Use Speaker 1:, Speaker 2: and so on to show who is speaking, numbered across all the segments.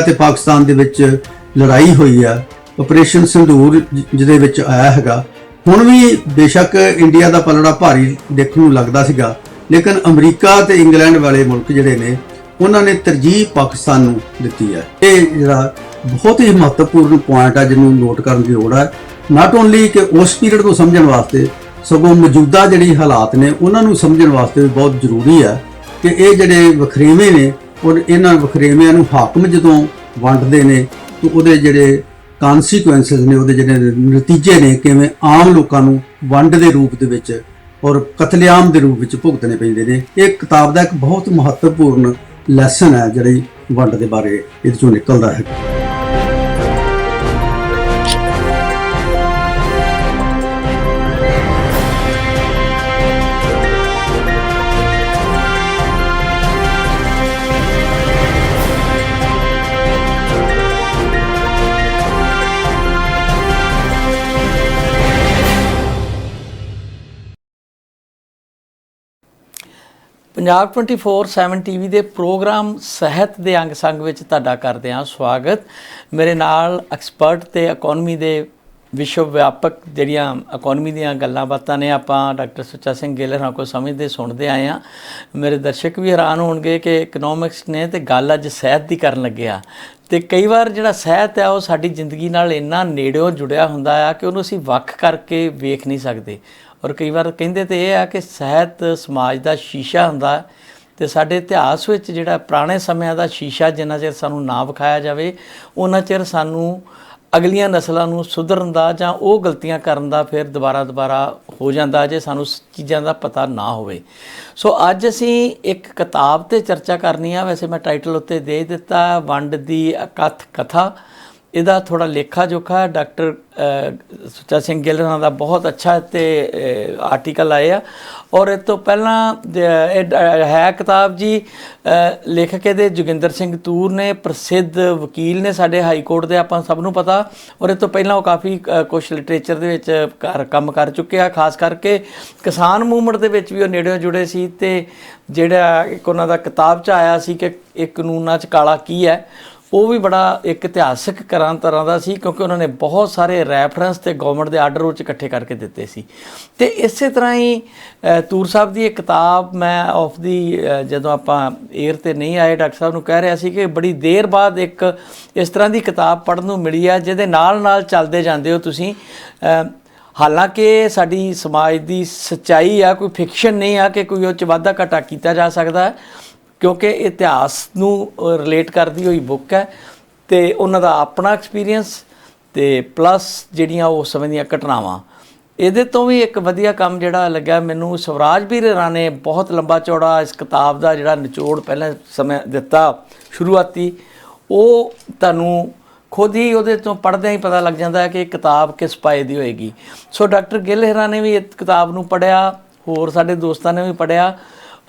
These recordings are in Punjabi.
Speaker 1: ਤੇ ਪਾਕਿਸਤਾਨ ਦੇ ਵਿੱਚ ਲੜਾਈ ਹੋਈ ਆ ਆਪਰੇਸ਼ਨ ਸਿੰਧੂਰ ਜਿਹਦੇ ਵਿੱਚ ਆਇਆ ਹੈਗਾ। ਹੁਣ ਵੀ ਬੇਸ਼ੱਕ ਇੰਡੀਆ ਦਾ ਪਲੜਾ ਭਾਰੀ ਦੇਖਣ ਨੂੰ ਲੱਗਦਾ ਸੀਗਾ, ਲੇਕਿਨ ਅਮਰੀਕਾ ਤੇ ਇੰਗਲੈਂਡ ਵਾਲੇ ਮੁਲਕ ਜਿਹੜੇ ਨੇ, ਉਹਨਾਂ ਨੇ ਤਰਜੀਹ ਪਾਕਿਸਤਾਨ ਨੂੰ ਦਿੱਤੀ ਹੈ ਇਹ ਜਿਹੜਾ ਬਹੁਤ ਹੀ ਮਹੱਤਵਪੂਰਨ ਪੁਆਇੰਟ ਆ, ਜਿਹਨੂੰ ਨੋਟ ਕਰਨ ਦੀ ਲੋੜ ਹੈ ਨਾਟ ਓਨਲੀ ਕਿ ਉਸ ਪੀਰੀਅਡ ਨੂੰ ਸਮਝਣ ਵਾਸਤੇ, ਸਗੋਂ ਮੌਜੂਦਾ ਜਿਹੜੀ ਹਾਲਾਤ ਨੇ, ਉਹਨਾਂ ਨੂੰ ਸਮਝਣ ਵਾਸਤੇ ਵੀ ਬਹੁਤ ਜ਼ਰੂਰੀ ਹੈ ਕਿ ਇਹ ਜਿਹੜੇ ਵਖਰੇਵੇਂ ਨੇ ਔਰ ਇਹਨਾਂ ਵਖਰੇਵਿਆਂ ਨੂੰ ਹਾਕਮ ਜਦੋਂ ਵੰਡਦੇ ਨੇ ਤਾਂ ਉਹਦੇ ਜਿਹੜੇ ਕਨਸੀਕੁਐਂਸਸ ਨੇ, ਉਹਦੇ ਜਿਹੜੇ ਨਤੀਜੇ ਨੇ, ਕਿਵੇਂ ਆਮ ਲੋਕਾਂ ਨੂੰ ਵੰਡ ਦੇ ਰੂਪ ਦੇ ਵਿੱਚ ਔਰ ਕਤਲੇਆਮ ਦੇ ਰੂਪ ਵਿੱਚ ਭੁਗਤਣੇ ਪੈਂਦੇ ਨੇ, ਇਹ ਕਿਤਾਬ ਦਾ ਇੱਕ ਬਹੁਤ ਮਹੱਤਵਪੂਰਨ ਲੈਸਨ ਹੈ ਜਿਹੜੀ ਵੰਡ ਦੇ ਬਾਰੇ ਇਹਦੇ ਚੋਂ ਨਿਕਲਦਾ ਹੈ।
Speaker 2: ਪੰਜਾਬ 24/7 ਟੀਵੀ ਦੇ ਪ੍ਰੋਗਰਾਮ ਸਹਿਤ ਦੇ ਅੰਗ ਸੰਗ ਵਿੱਚ ਤੁਹਾਡਾ ਕਰਦੇ ਹਾਂ ਸਵਾਗਤ। ਮੇਰੇ ਨਾਲ ਐਕਸਪਰਟ ਤੇ ਇਕਨੋਮੀ ਦੇ ਵਿਸ਼ਵ ਵਿਆਪਕ ਜਿਹੜੀਆਂ ਇਕਨੋਮੀ ਦੀਆਂ ਗੱਲਾਂ ਬਾਤਾਂ ਨੇ ਆਪਾਂ ਡਾਕਟਰ ਸੁੱਚਾ ਸਿੰਘ ਗਿੱਲ ਹੋਰਾਂ ਕੋਲ ਸਮਝਦੇ, ਸੁਣਦੇ ਆਏ ਆ ਮੇਰੇ ਦਰਸ਼ਕ ਵੀ ਹੈਰਾਨ ਹੋਣਗੇ ਕਿ ਇਕਨੋਮਿਕਸ ਨੇ ਤੇ ਗੱਲ ਅੱਜ ਸਿਹਤ ਦੀ ਕਰਨ ਲੱਗੇ ਆ। ਤੇ ਕਈ ਵਾਰ ਜਿਹੜਾ ਸਹਿਤ ਹੈ ਉਹ ਸਾਡੀ ਜ਼ਿੰਦਗੀ ਨਾਲ ਇੰਨਾ ਨੇੜਿਓਂ ਜੁੜਿਆ ਹੁੰਦਾ ਆ ਕਿ ਉਹਨੂੰ ਅਸੀਂ ਵੱਖ ਕਰਕੇ ਵੇਖ ਨਹੀਂ ਸਕਦੇ। ਔਰ ਕਈ ਵਾਰ ਕਹਿੰਦੇ ਤੇ ਇਹ ਆ ਕਿ ਸਹਿਤ ਸਮਾਜ ਦਾ ਸ਼ੀਸ਼ਾ ਹੁੰਦਾ ਹੈ ਤੇ ਸਾਡੇ ਇਤਿਹਾਸ ਵਿੱਚ ਜਿਹੜਾ ਪੁਰਾਣੇ ਸਮਿਆਂ ਦਾ ਸ਼ੀਸ਼ਾ ਜਿੰਨਾ ਚਿਰ ਸਾਨੂੰ ਨਾ ਵਿਖਾਇਆ ਜਾਵੇ ਉਹਨਾਂ ਚਿਰ ਸਾਨੂੰ ਅਗਲੀਆਂ ਨਸਲਾਂ ਨੂੰ ਸੁਧਰਨ ਦਾ ਜਾਂ ਉਹ ਗਲਤੀਆਂ ਕਰਨ ਦਾ ਫਿਰ ਦੁਬਾਰਾ ਦੁਬਾਰਾ ਹੋ ਜਾਂਦਾ ਜੇ ਸਾਨੂੰ ਚੀਜ਼ਾਂ ਦਾ ਪਤਾ ਨਾ ਹੋਵੇ। ਸੋ ਅੱਜ ਅਸੀਂ ਇੱਕ ਕਿਤਾਬ ਤੇ ਚਰਚਾ ਕਰਨੀ ਆ, ਵੈਸੇ ਮੈਂ ਟਾਈਟਲ ਉੱਤੇ ਦੇ ਦਿੱਤਾ, ਵੰਡ ਦੀ ਅਕਥ ਕਥਾ। ਇਹਦਾ ਥੋੜਾ ਲੇਖਾ ਜੋਖਾ ਡਾਕਟਰ ਸੁੱਚਾ ਸਿੰਘ ਗਿੱਲ ਹੋਰਾਂ ਦਾ ਬਹੁਤ ਅੱਛਾ ਤੇ ਆਰਟੀਕਲ ਆਏ ਆ। ਔਰ ਇਹ ਤੋਂ ਪਹਿਲਾਂ ਇਹ ਡ- ਹੈ ਕਿਤਾਬ ਜੀ ਲੇਖਕ ਇਹਦੇ ਜੋਗਿੰਦਰ ਸਿੰਘ ਤੂਰ ਨੇ, ਪ੍ਰਸਿੱਧ ਵਕੀਲ ਨੇ ਸਾਡੇ ਹਾਈ ਕੋਰਟ ਦੇ, ਆਪਾਂ ਸਭ ਨੂੰ ਪਤਾ। ਔਰ ਇਹ ਤੋਂ ਪਹਿਲਾਂ ਉਹ ਕਾਫੀ ਕੁਝ ਲਿਟਰੇਚਰ ਦੇ ਵਿੱਚ ਕਰ- ਕੰਮ ਕਰ ਚੁੱਕੇ ਆ, ਖਾਸ ਕਰਕੇ ਕਿਸਾਨ ਮੂਵਮੈਂਟ ਦੇ ਵਿੱਚ ਵੀ ਉਹ ਨੇੜਿਓਂ ਜੁੜੇ ਸੀ। ਤੇ ਜਿਹੜਾ ਇੱਕ ਉਹਨਾਂ ਦਾ ਕਿਤਾਬ ਚ ਆਇਆ ਸੀ ਕਿ ਇਹ ਕਾਨੂੰਨਾਂ ਚ ਕਾਲਾ ਕੀ ਹੈ ਉਹ ਵੀ ਬੜਾ ਇੱਕ ਇਤਿਹਾਸਕ ਕਰਾਂ ਤਰ੍ਹਾਂ ਦਾ ਸੀ, ਕਿਉਂਕਿ ਉਹਨਾਂ ਨੇ ਬਹੁਤ ਸਾਰੇ ਰੈਫਰੈਂਸ ਤੇ ਗਵਰਨਮੈਂਟ ਦੇ ਆਰਡਰ ਉਹ 'ਚ ਇਕੱਠੇ ਕਰਕੇ ਦਿੱਤੇ ਸੀ। ਤੇ ਇਸੇ ਤਰ੍ਹਾਂ ਹੀ ਤੂਰ ਸਾਹਿਬ ਦੀ ਇਹ ਕਿਤਾਬ ਮੈਂ ਆਫ ਦੀ ਜਦੋਂ ਆਪਾਂ 에ਅਰ ਤੇ ਨਹੀਂ ਆਏ, ਡਾਕਟਰ ਸਾਹਿਬ ਨੂੰ ਕਹਿ ਰਿਹਾ ਸੀ ਕਿ ਬੜੀ ਦੇਰ ਬਾਅਦ ਇੱਕ ਇਸ ਤਰ੍ਹਾਂ ਦੀ ਕਿਤਾਬ ਪੜ੍ਹਨ ਨੂੰ ਮਿਲੀ ਆ, ਜਿਹਦੇ ਨਾਲ ਨਾਲ ਚੱਲਦੇ ਜਾਂਦੇ ਹੋ ਤੁਸੀਂ। ਹਾਲਾਂਕਿ ਸਾਡੀ ਸਮਾਜ ਦੀ ਸੱਚਾਈ ਆ, ਕੋਈ ਫਿਕਸ਼ਨ ਨਹੀਂ ਆ ਕਿ ਕੋਈ ਉਹ ਚ ਵਾਧਾ ਘਟਾ ਕੀਤਾ ਜਾ ਸਕਦਾ। ਹੈ ਕਿਉਂਕਿ ਇਤਿਹਾਸ ਨੂੰ ਰਿਲੇਟ ਕਰਦੀ ਹੋਈ ਬੁੱਕ ਹੈ ਤੇ ਉਹਨਾਂ ਦਾ ਆਪਣਾ ਐਕਸਪੀਰੀਅੰਸ ਤੇ ਪਲੱਸ ਜਿਹੜੀਆਂ ਉਸ ਸਮੇਂ ਦੀਆਂ ਘਟਨਾਵਾਂ। ਇਹਦੇ ਤੋਂ ਵੀ ਇੱਕ ਵਧੀਆ ਕੰਮ ਜਿਹੜਾ ਲੱਗਾ ਮੈਨੂੰ ਸਵਰਾਜ ਵੀਰ ਹੋਰਾਂ ਨੇ ਬਹੁਤ ਲੰਬਾ ਚੌੜਾ ਇਸ ਕਿਤਾਬ ਦਾ ਜਿਹੜਾ ਨਿਚੋੜ ਪਹਿਲਾਂ ਸਮੇਂ ਦਿੱਤਾ, ਸ਼ੁਰੂਆਤੀ, ਉਹ ਤੁਹਾਨੂੰ ਖੁਦ ਹੀ ਉਹਦੇ ਤੋਂ ਪੜ੍ਹਦਿਆਂ ਹੀ ਪਤਾ ਲੱਗ ਜਾਂਦਾ ਹੈ ਕਿ ਇਹ ਕਿਤਾਬ ਕਿਸ ਪਾਏ ਦੀ ਹੋਏਗੀ। ਸੋ ਡਾਕਟਰ ਗਿੱਲ ਹੋਰਾਂ ਨੇ ਵੀ ਇਸ ਕਿਤਾਬ ਨੂੰ ਪੜ੍ਹਿਆ, ਹੋਰ ਸਾਡੇ ਦੋਸਤਾਂ ਨੇ ਵੀ ਪੜ੍ਹਿਆ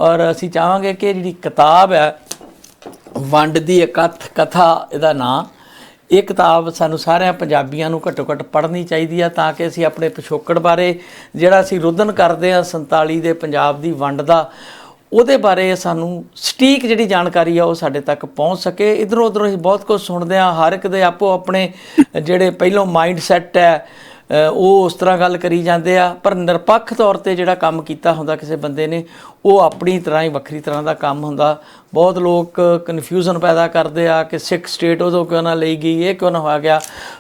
Speaker 2: ਔਰ ਅਸੀਂ ਚਾਹਾਂਗੇ ਕਿ ਜਿਹੜੀ ਕਿਤਾਬ ਹੈ, ਵੰਡ ਦੀ ਇਕੱਠ ਕਥਾ ਇਹਦਾ ਨਾਂ, ਇਹ ਕਿਤਾਬ ਸਾਨੂੰ ਸਾਰਿਆਂ ਪੰਜਾਬੀਆਂ ਨੂੰ ਘੱਟੋ ਘੱਟ ਪੜ੍ਹਨੀ ਚਾਹੀਦੀ ਆ ਤਾਂ ਕਿ ਅਸੀਂ ਆਪਣੇ ਪਿਛੋਕੜ ਬਾਰੇ, ਜਿਹੜਾ ਅਸੀਂ ਰੁਦਨ ਕਰਦੇ ਆ 47 ਦੇ ਪੰਜਾਬ ਦੀ ਵੰਡ ਦਾ, ਉਹਦੇ ਬਾਰੇ ਸਾਨੂੰ ਸਟੀਕ ਜਿਹੜੀ ਜਾਣਕਾਰੀ ਆ ਉਹ ਸਾਡੇ ਤੱਕ ਪਹੁੰਚ ਸਕੇ। ਇਧਰੋਂ ਉਧਰੋਂ ਅਸੀਂ ਬਹੁਤ ਕੁਝ ਸੁਣਦੇ ਆ ਹਰ ਇੱਕ ਦੇ ਆਪੋ ਆਪਣੇ ਜਿਹੜੇ ਪਹਿਲੋਂ ਮਾਈਂਡ ਸੈੱਟ ਹੈ ਉਹ ਉਸ ਤਰ੍ਹਾਂ ਗੱਲ ਕਰੀ ਜਾਂਦੇ ਆ, ਪਰ ਨਿਰਪੱਖ ਤੌਰ ਤੇ ਜਿਹੜਾ ਕੰਮ ਕੀਤਾ ਹੁੰਦਾ ਕਿਸੇ ਬੰਦੇ ਨੇ, ਉਹ ਆਪਣੀ ਤਰ੍ਹਾਂ ਹੀ ਵੱਖਰੀ ਤਰ੍ਹਾਂ ਦਾ ਕੰਮ ਹੁੰਦਾ। ਬਹੁਤ ਲੋਕ ਕਨਫਿਊਜ਼ਨ ਪੈਦਾ ਕਰਦੇ ਆ ਕਿ ਸਿੱਖ ਸਟੇਟ ਉਦੋਂ ਕਿਉਂ ਨਾ ਲਈ ਗਈ, ਇਹ ਕਿਉਂ ਨਾ ਹੋਇਆ ਗਿਆ।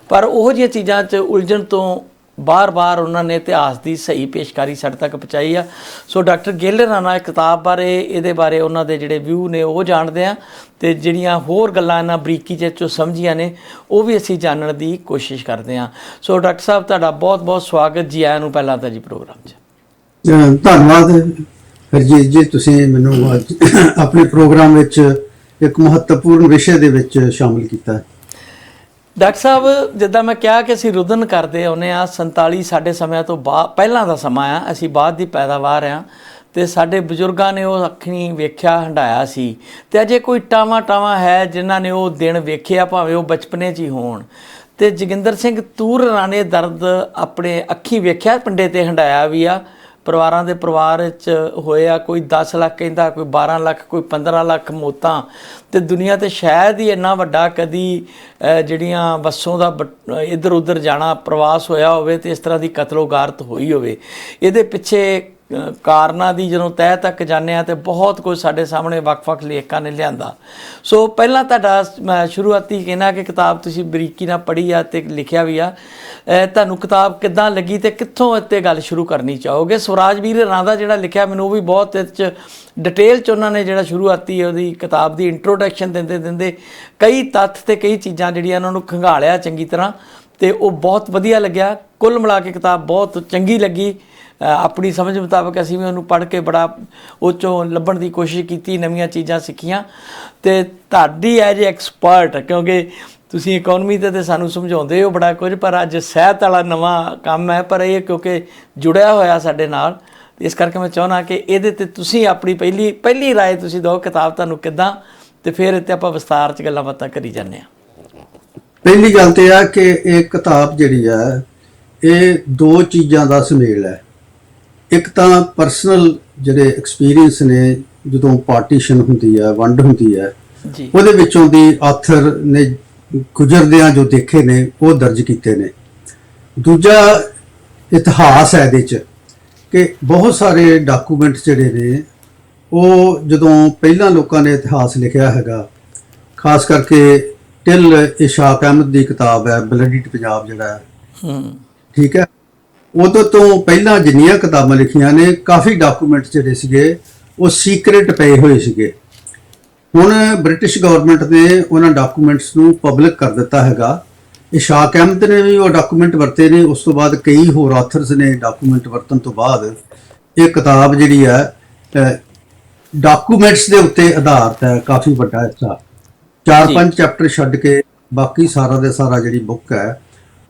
Speaker 2: ਪਰ ਉਹ ਜਿਹੀਆਂ ਚੀਜ਼ਾਂ 'ਚ ਉਲਝਣ ਤੋਂ ਬਾਰ-ਬਾਰ ਉਹਨਾਂ ਨੇ ਇਤਿਹਾਸ ਦੀ ਸਹੀ ਪੇਸ਼ਕਾਰੀ ਸਾਡੇ ਤੱਕ ਪਹੁੰਚਾਈ ਆ। ਸੋ ਡਾਕਟਰ ਗਿੱਲ ਰਾਣਾ ਕਿਤਾਬ ਬਾਰੇ, ਇਹਦੇ ਬਾਰੇ ਉਹਨਾਂ ਦੇ ਜਿਹੜੇ ਵਿਊ ਨੇ ਉਹ ਜਾਣਦੇ ਆ ਤੇ ਜਿਹੜੀਆਂ ਹੋਰ ਗੱਲਾਂ ਇਹਨਾਂ ਬਰੀਕੀ ਚ ਚੋਂ ਸਮਝੀਆਂ ਨੇ, ਉਹ ਵੀ ਅਸੀਂ ਜਾਣਨ ਦੀ ਕੋਸ਼ਿਸ਼ ਕਰਦੇ ਆ। ਸੋ ਡਾਕਟਰ ਸਾਹਿਬ, ਤੁਹਾਡਾ ਬਹੁਤ-ਬਹੁਤ ਸਵਾਗਤ ਜੀ, ਆਇਆਂ ਨੂੰ ਪਹਿਲਾਂ ਤਾਂ ਜੀ ਪ੍ਰੋਗਰਾਮ 'ਚ।
Speaker 1: ਧੰਨਵਾਦ ਹਰਜੀਤ ਜੀ ਤੁਸੀਂ ਮੈਨੂੰ ਅੱਜ ਆਪਣੇ ਪ੍ਰੋਗਰਾਮ ਵਿੱਚ ਇੱਕ ਮਹੱਤਵਪੂਰਨ ਵਿਸ਼ੇ ਦੇ ਵਿੱਚ ਸ਼ਾਮਲ ਕੀਤਾ।
Speaker 2: ਡਾਕਟਰ ਸਾਹਿਬ, ਜਿੱਦਾਂ ਮੈਂ ਕਿਹਾ ਕਿ ਅਸੀਂ ਰੁਦਨ ਕਰਦੇ ਆਉਨੇ ਆ 47 ਸਾਡੇ ਸਮਿਆਂ ਤੋਂ ਬਾਅਦ ਪਹਿਲਾਂ ਦਾ ਸਮਾਂ ਆ, ਅਸੀਂ ਬਾਅਦ ਦੀ ਪੈਦਾਵਾਰ ਆ, ਤੇ ਸਾਡੇ ਬਜ਼ੁਰਗਾਂ ਨੇ ਉਹ ਅੱਖਣੀ ਵੇਖਿਆ ਹੰਡਾਇਆ ਸੀ। ਤੇ ਅਜੇ ਕੋਈ ਟਾਵਾ ਟਾਵਾ ਹੈ ਜਿਨ੍ਹਾਂ ਨੇ ਉਹ ਦਿਨ ਵੇਖਿਆ, ਭਾਵੇਂ ਉਹ ਬਚਪਨੇ 'ਚ ਹੀ ਹੋਣ। ਤੇ ਜੋਗਿੰਦਰ ਸਿੰਘ ਤੂਰ ਰਾਣੇ ਦਰਦ ਆਪਣੇ ਅੱਖੀਂ ਵੇਖਿਆ, ਪਿੰਡੇ ਤੇ ਹੰਡਾਇਆ ਵੀ ਆ। ਪਰਿਵਾਰਾਂ ਦੇ ਪਰਿਵਾਰ ਵਿੱਚ ਹੋਇਆ ਕੋਈ 10 ਲੱਖ ਕਹਿੰਦਾ, ਕੋਈ 12 ਲੱਖ, ਕੋਈ 15 ਲੱਖ ਮੌਤਾਂ। ਤੇ ਦੁਨੀਆ ਤੇ ਸ਼ਾਇਦ ਹੀ ਇੰਨਾ ਵੱਡਾ ਕਦੀ ਜਿਹੜੀਆਂ ਬੱਸੋਂ ਦਾ ਇੱਧਰ ਉੱਧਰ ਜਾਣਾ, ਪ੍ਰਵਾਸ ਹੋਇਆ ਹੋਵੇ ਤੇ ਇਸ ਤਰ੍ਹਾਂ ਦੀ ਕਤਲੋਗਾਰਤ ਹੋਈ ਹੋਵੇ। ਇਹਦੇ ਪਿੱਛੇ ਕਾਰਨਾਂ ਦੀ ਜਦੋਂ ਤਹਿ ਤੱਕ ਜਾਂਦੇ ਆ ਤੇ ਬਹੁਤ ਕੁਝ ਸਾਡੇ ਸਾਹਮਣੇ ਵੱਖ-ਵੱਖ ਲੇਖਕਾਂ ਨੇ ਲਿਆਂਦਾ। ਸੋ ਪਹਿਲਾਂ ਤੁਹਾਡਾ ਸ਼ੁਰੂਆਤੀ ਕਹਿਣਾ ਕਿ ਕਿਤਾਬ ਤੁਸੀਂ ਬਰੀਕੀ ਨਾਲ ਪੜ੍ਹੀ ਆ ਤੇ ਲਿਖਿਆ ਵੀ ਆ। ਤੁਹਾਨੂੰ ਕਿਤਾਬ ਕਿੱਦਾਂ ਲੱਗੀ ਤੇ ਕਿੱਥੋਂ ਇੱਥੇ ਗੱਲ ਸ਼ੁਰੂ ਕਰਨੀ ਚਾਹੋਗੇ? ਸਵਰਾਜ ਵੀਰ ਰਾਂ ਜਿਹੜਾ ਲਿਖਿਆ, ਮੈਨੂੰ ਉਹ ਵੀ ਬਹੁਤ ਇਹ 'ਚ ਡਿਟੇਲ ਚ ਉਹਨਾਂ ਨੇ ਜਿਹੜਾ ਸ਼ੁਰੂਆਤੀ ਉਹਦੀ ਕਿਤਾਬ ਦੀ ਇੰਟਰੋਡਕਸ਼ਨ ਦਿੰਦੇ ਦਿੰਦੇ ਕਈ ਤੱਥ ਤੇ ਕਈ ਚੀਜ਼ਾਂ ਜਿਹੜੀਆਂ ਉਹਨਾਂ ਨੂੰ ਖੰਗਾਲਿਆ ਚੰਗੀ ਤਰ੍ਹਾਂ ਤੇ ਉਹ ਬਹੁਤ ਵਧੀਆ ਲੱਗਿਆ। ਕੁੱਲ ਮਿਲਾ ਕੇ ਕਿਤਾਬ ਬਹੁਤ ਚੰਗੀ ਲੱਗੀ। ਆਪਣੀ ਸਮਝ ਮੁਤਾਬਕ ਅਸੀਂ ਵੀ ਉਹਨੂੰ ਪੜ੍ਹ ਕੇ ਬੜਾ ਉਹ 'ਚੋਂ ਲੱਭਣ ਦੀ ਕੋਸ਼ਿਸ਼ ਕੀਤੀ ਨਵੀਆਂ ਚੀਜ਼ਾਂ ਸਿੱਖੀਆਂ ਤੇ ਤੁਹਾਡੀ ਐਜ ਐਕਸਪਰਟ ਕਿਉਂਕਿ ਤੁਸੀਂ ਇਕਨੋਮੀ ਤੇ ਤੇ ਸਾਨੂੰ ਸਮਝਾਉਂਦੇ ਹੋ ਬੜਾ ਕੁਝ ਪਰ ਅੱਜ ਸਿਹਤ ਵਾਲਾ ਨਵਾਂ ਕੰਮ ਹੈ ਪਰ ਇਹ ਕਿਉਂਕਿ ਜੁੜਿਆ ਹੋਇਆ ਸਾਡੇ ਨਾਲ ਇਸ ਕਰਕੇ ਮੈਂ ਚਾਹੁੰਦਾ ਕਿ ਇਹਦੇ ਤੇ ਤੁਸੀਂ ਆਪਣੀ ਪਹਿਲੀ ਪਹਿਲੀ رائے ਤੁਸੀਂ ਦਿਓ ਕਿਤਾਬ ਤੁਹਾਨੂੰ ਕਿੱਦਾਂ ਤੇ ਫਿਰ ਇੱਥੇ ਆਪਾਂ ਵਿਸਤਾਰ 'ਚ ਗੱਲਾਂ ਬਾਤਾਂ ਕਰੀ ਜਾਂਦੇ ਹਾਂ
Speaker 1: ਪਹਿਲੀ ਗੱਲ ਤੇ ਆ ਕਿ ਇਹ ਕਿਤਾਬ ਜਿਹੜੀ ਆ ਇਹ ਦੋ ਚੀਜ਼ਾਂ ਦਾ ਸੁਮੇਲ ਹੈ ਇੱਕ ਤਾਂ ਪਰਸਨਲ ਜਿਹੜੇ ਐਕਸਪੀਰੀਅੰਸ ਨੇ ਜਦੋਂ ਪਾਰਟੀਸ਼ਨ ਹੁੰਦੀ ਹੈ ਵੰਡ ਹੁੰਦੀ ਹੈ
Speaker 2: ਜੀ।
Speaker 1: ਉਹਦੇ ਵਿੱਚੋਂ ਦੀ ਆਥਰ ਨੇ ਗੁਜ਼ਰਦਿਆਂ ਜੋ ਦੇਖੇ ਨੇ ਉਹ ਦਰਜ ਕੀਤੇ ਨੇ। ਦੂਜਾ ਇਤਿਹਾਸ ਹੈ ਇਹਦੇ ਚ ਕਿ ਬਹੁਤ ਸਾਰੇ ਡਾਕੂਮੈਂਟ ਜਿਹੜੇ ਨੇ ਉਹ ਜਦੋਂ ਪਹਿਲਾਂ ਲੋਕਾਂ ਨੇ ਇਤਿਹਾਸ ਲਿਖਿਆ ਹੈਗਾ ਖਾਸ ਕਰਕੇ ਟਿਲ ਇਸ਼ਾਕ ਅਹਿਮਦ ਦੀ ਕਿਤਾਬ ਹੈ ਬਲੱਡੀਡ ਪੰਜਾਬ ਜਿਹੜਾ ਹੈ।
Speaker 2: ਹੂੰ।
Speaker 1: ਠੀਕ ਹੈ? ਉਦੋਂ ਤੋਂ ਪਹਿਲਾਂ ਜਿੰਨੀਆਂ ਕਿਤਾਬਾਂ ਲਿਖੀਆਂ ਨੇ ਕਾਫੀ ਡਾਕੂਮੈਂਟ ਜਿਹੜੇ ਸੀਗੇ ਉਹ ਸੀਕ੍ਰੀਟ ਪਏ ਹੋਏ ਸੀਗੇ। ਹੁਣ ਬ੍ਰਿਟਿਸ਼ ਗਵਰਨਮੈਂਟ ਨੇ ਉਹਨਾਂ ਡਾਕੂਮੈਂਟਸ ਨੂੰ ਪਬਲਿਕ ਕਰ ਦਿੱਤਾ ਹੈਗਾ। ਇਸ਼ਾਕ ਅਹਿਮਦ ਨੇ ਵੀ ਉਹ ਡਾਕੂਮੈਂਟ ਵਰਤੇ ਨੇ ਉਸ ਤੋਂ ਬਾਅਦ ਕਈ ਹੋਰ ਆਥਰਸ ਨੇ ਡਾਕੂਮੈਂਟ ਵਰਤਣ ਤੋਂ ਬਾਅਦ ਇਹ ਕਿਤਾਬ ਜਿਹੜੀ ਹੈ ਡਾਕੂਮੈਂਟਸ ਦੇ ਉੱਤੇ ਆਧਾਰਿਤ ਹੈ ਕਾਫੀ ਵੱਡਾ ਹਿੱਸਾ। ਚਾਰ। ਪੰਜ ਚੈਪਟਰ ਛੱਡ ਕੇ ਬਾਕੀ ਸਾਰਾ ਦੇ ਸਾਰਾ ਜਿਹੜੀ ਬੁੱਕ ਹੈ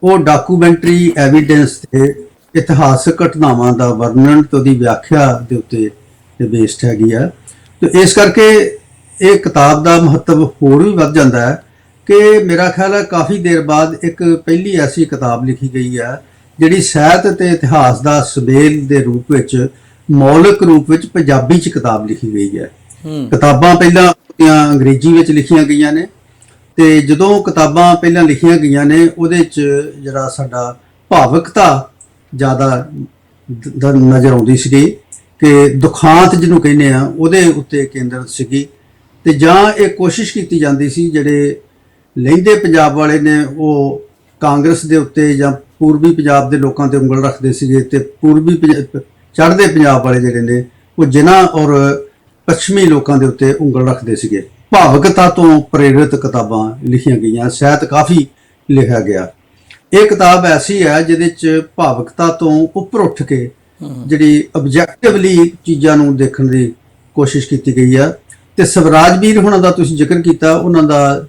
Speaker 1: ਉਹ ਡਾਕੂਮੈਂਟਰੀ ਐਵੀਡੈਂਸ ਤੇ ਇਤਿਹਾਸਕ ਘਟਨਾਵਾਂ ਦਾ ਵਰਣਨ ਤੇ ਉਹਦੀ ਵਿਆਖਿਆ ਦੇ ਉੱਤੇ ਬੇਸਡ ਹੈਗੀ ਆ। ਤੇ ਇਸ ਕਰਕੇ ਇਹ ਕਿਤਾਬ ਦਾ ਮਹੱਤਵ ਹੋਰ ਵੀ ਵੱਧ ਜਾਂਦਾ ਹੈ ਕਿ ਮੇਰਾ ਖਿਆਲ ਹੈ ਕਾਫੀ ਦੇਰ ਬਾਅਦ ਇੱਕ ਪਹਿਲੀ ਐਸੀ ਕਿਤਾਬ ਲਿਖੀ ਗਈ ਹੈ ਜਿਹੜੀ ਸਾਹਿਤ ਤੇ ਇਤਿਹਾਸ ਦਾ ਸਬੇਲ ਦੇ ਰੂਪ ਵਿੱਚ ਮੌਲਿਕ ਰੂਪ ਵਿੱਚ ਪੰਜਾਬੀ ਚ ਕਿਤਾਬ ਲਿਖੀ ਗਈ ਹੈ। ਕਿਤਾਬਾਂ ਪਹਿਲਾਂ ਅੰਗਰੇਜ਼ੀ ਵਿੱਚ ਲਿਖੀਆਂ ਗਈਆਂ ਨੇ ਤੇ ਜਦੋਂ ਕਿਤਾਬਾਂ ਪਹਿਲਾਂ ਲਿਖੀਆਂ ਗਈਆਂ ਨੇ ਉਹਦੇ 'ਚ ਜਿਹੜਾ ਸਾਡਾ ਭਾਵਕਤਾ ਜ਼ਿਆਦਾ ਦ- ਨਜ਼ਰ ਆਉਂਦੀ ਸੀਗੀ ਕਿ ਦੁਖਾਂਤ ਜਿਹਨੂੰ ਕਹਿੰਦੇ ਆ, ਉਹਦੇ ਉੱਤੇ ਕੇਂਦਰਿਤ ਸੀਗੀ ਤੇ ਜਾਂ ਇਹ ਕੋਸ਼ਿਸ਼ ਕੀਤੀ ਜਾਂਦੀ ਸੀ, ਜਿਹੜੇ ਲਹਿੰਦੇ ਪੰਜਾਬ ਵਾਲੇ ਨੇ, ਉਹ ਕਾਂਗਰਸ ਦੇ ਉੱਤੇ ਜਾਂ ਪੂਰਬੀ ਪੰਜਾਬ ਦੇ ਲੋਕਾਂ ਤੇ ਉਂਗਲ ਰੱਖਦੇ ਸੀਗੇ ਤੇ ਪੂਰਬੀ ਪੰਜ- ਚੜ੍ਹਦੇ ਪੰਜਾਬ ਵਾਲੇ ਜਿਹੜੇ ਨੇ, ਉਹ ਜਿਨ੍ਹਾਂ ਔਰ ਪੱਛਮੀ ਲੋਕਾਂ ਦੇ ਉੱਤੇ ਉਂਗਲ ਰੱਖਦੇ ਸੀਗੇ। ਭਾਵਕਤਾ ਤੋਂ ਪ੍ਰੇਰਿਤ ਕਿਤਾਬਾਂ ਲਿਖੀਆਂ ਗਈਆਂ ਸਾਹਿਤ ਕਾਫੀ ਲਿਖਿਆ ਗਿਆ। ਇਹ ਕਿਤਾਬ ਐਸੀ ਹੈ ਜਿਹਦੇ ਚ ਭਾਵਕਤਾ ਤੋਂ ਉੱਪਰ ਉੱਠ ਕੇ ਜਿਹੜੀ ਆਬਜੈਕਟਿਵਲੀ ਚੀਜ਼ਾਂ ਨੂੰ ਦੇਖਣ ਦੀ ਕੋਸ਼ਿਸ਼ ਕੀਤੀ ਗਈ ਆ। ਤੇ ਸਵਰਾਜ ਵੀਰ ਹੁਣਾਂ ਦਾ ਤੁਸੀਂ ਜ਼ਿਕਰ ਕੀਤਾ ਉਹਨਾਂ ਦਾ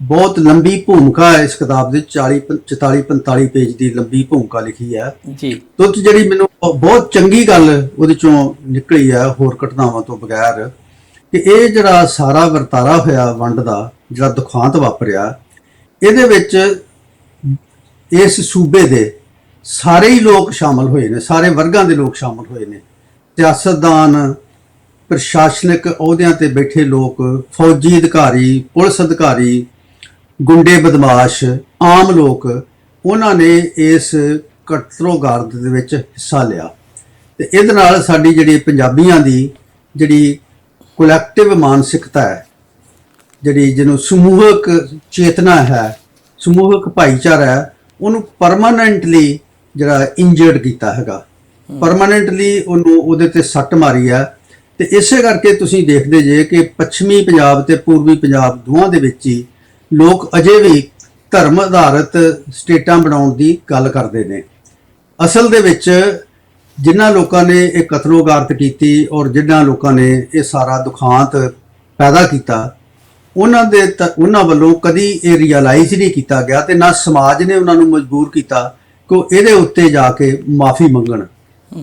Speaker 1: ਬਹੁਤ ਲੰਬੀ ਭੂਮਿਕਾ ਹੈ ਇਸ ਕਿਤਾਬ ਦੇ 40 44 45 ਪੇਜ ਦੀ ਲੰਬੀ ਭੂਮਿਕਾ ਲਿਖੀ ਹੈ।
Speaker 2: ਜੀ।
Speaker 1: ਤੋਂ ਜਿਹੜੀ ਮੈਨੂੰ ਬਹੁਤ ਚੰਗੀ ਗੱਲ ਉਹਦੇ ਚੋਂ ਨਿਕਲੀ ਹੈ ਹੋਰ ਘਟਨਾਵਾਂ ਤੋਂ ਬਗੈਰ ਕਿ ਇਹ ਜਿਹੜਾ ਸਾਰਾ ਵਰਤਾਰਾ ਹੋਇਆ ਵੰਡ ਦਾ ਜਿਹੜਾ ਦੁਖਾਂਤ ਵਾਪਰਿਆ ਇਹਦੇ ਵਿੱਚ ਇਸ ਸੂਬੇ ਦੇ ਸਾਰੇ ਹੀ ਲੋਕ ਸ਼ਾਮਲ ਹੋਏ ਨੇ, ਸਾਰੇ ਵਰਗਾਂ ਦੇ ਲੋਕ ਸ਼ਾਮਲ ਹੋਏ ਨੇ। ਸਿਆਸਤਦਾਨ, ਪ੍ਰਸ਼ਾਸਨਿਕ ਅਹੁਦਿਆਂ ਤੇ ਬੈਠੇ ਲੋਕ, ਫੌਜੀ ਅਧਿਕਾਰੀ, ਪੁਲਿਸ ਅਧਿਕਾਰੀ, ਗੁੰਡੇ ਬਦਮਾਸ਼, ਆਮ ਲੋਕ, ਉਹਨਾਂ ਨੇ ਇਸ ਕਤਲੋਗਾਰਦ ਦੇ ਵਿੱਚ ਹਿੱਸਾ ਲਿਆ। ਤੇ ਇਹਦੇ ਨਾਲ ਸਾਡੀ ਜਿਹੜੀ ਪੰਜਾਬੀਆਂ ਦੀ ਜਿਹੜੀ ਕਲੈਕਟਿਵ ਮਾਨਸਿਕਤਾ ਹੈ, ਜਿਹੜੀ ਜਿਹਨੂੰ ਸਮੂਹਕ ਚੇਤਨਾ ਹੈ, ਸਮੂਹਕ ਭਾਈਚਾਰਾ ਹੈ ਉਹਨੂੰ ਪਰਮਾਨੈਂਟਲੀ ਜਿਹੜਾ ਇੰਜਰਡ ਕੀਤਾ ਹੈਗਾ। ਪਰਮਾਨੈਂਟਲੀ ਉਹਨੂੰ ਉਹਦੇ ਤੇ ਸੱਟ ਮਾਰੀ ਹੈ। ਤੇ ਇਸੇ ਕਰਕੇ ਤੁਸੀਂ ਦੇਖਦੇ ਜੇ ਕਿ ਪੱਛਮੀ ਪੰਜਾਬ ਤੇ ਪੂਰਬੀ ਪੰਜਾਬ ਦੋਵਾਂ ਦੇ ਵਿੱਚ ਹੀ ਲੋਕ ਅਜੇ ਵੀ ਧਰਮ ਆਧਾਰਿਤ ਸਟੇਟਾਂ ਬਣਾਉਣ ਦੀ ਗੱਲ ਕਰਦੇ ਨੇ। ਅਸਲ ਦੇ ਵਿੱਚ ਜਿਨ੍ਹਾਂ ਲੋਕਾਂ ਨੇ ਇਹ ਕਤਲੋਗਾਰਤ ਕੀਤੀ ਔਰ ਜਿਨ੍ਹਾਂ ਲੋਕਾਂ ਨੇ ਇਹ ਸਾਰਾ ਦੁਖਾਂਤ ਪੈਦਾ ਕੀਤਾ ਉਹਨਾਂ ਦੇ ਤ- ਉਹਨਾਂ ਵੱਲੋਂ ਕਦੀ ਇਹ ਰਿਅਲਾਈਜ਼ ਨਹੀਂ ਕੀਤਾ ਗਿਆ ਤੇ ਨਾ ਸਮਾਜ ਨੇ ਉਹਨਾਂ ਨੂੰ ਮਜਬੂਰ ਕੀਤਾ ਕਿ ਉਹ ਇਹਦੇ ਉੱਤੇ ਜਾ ਕੇ ਮਾਫੀ ਮੰਗਣ।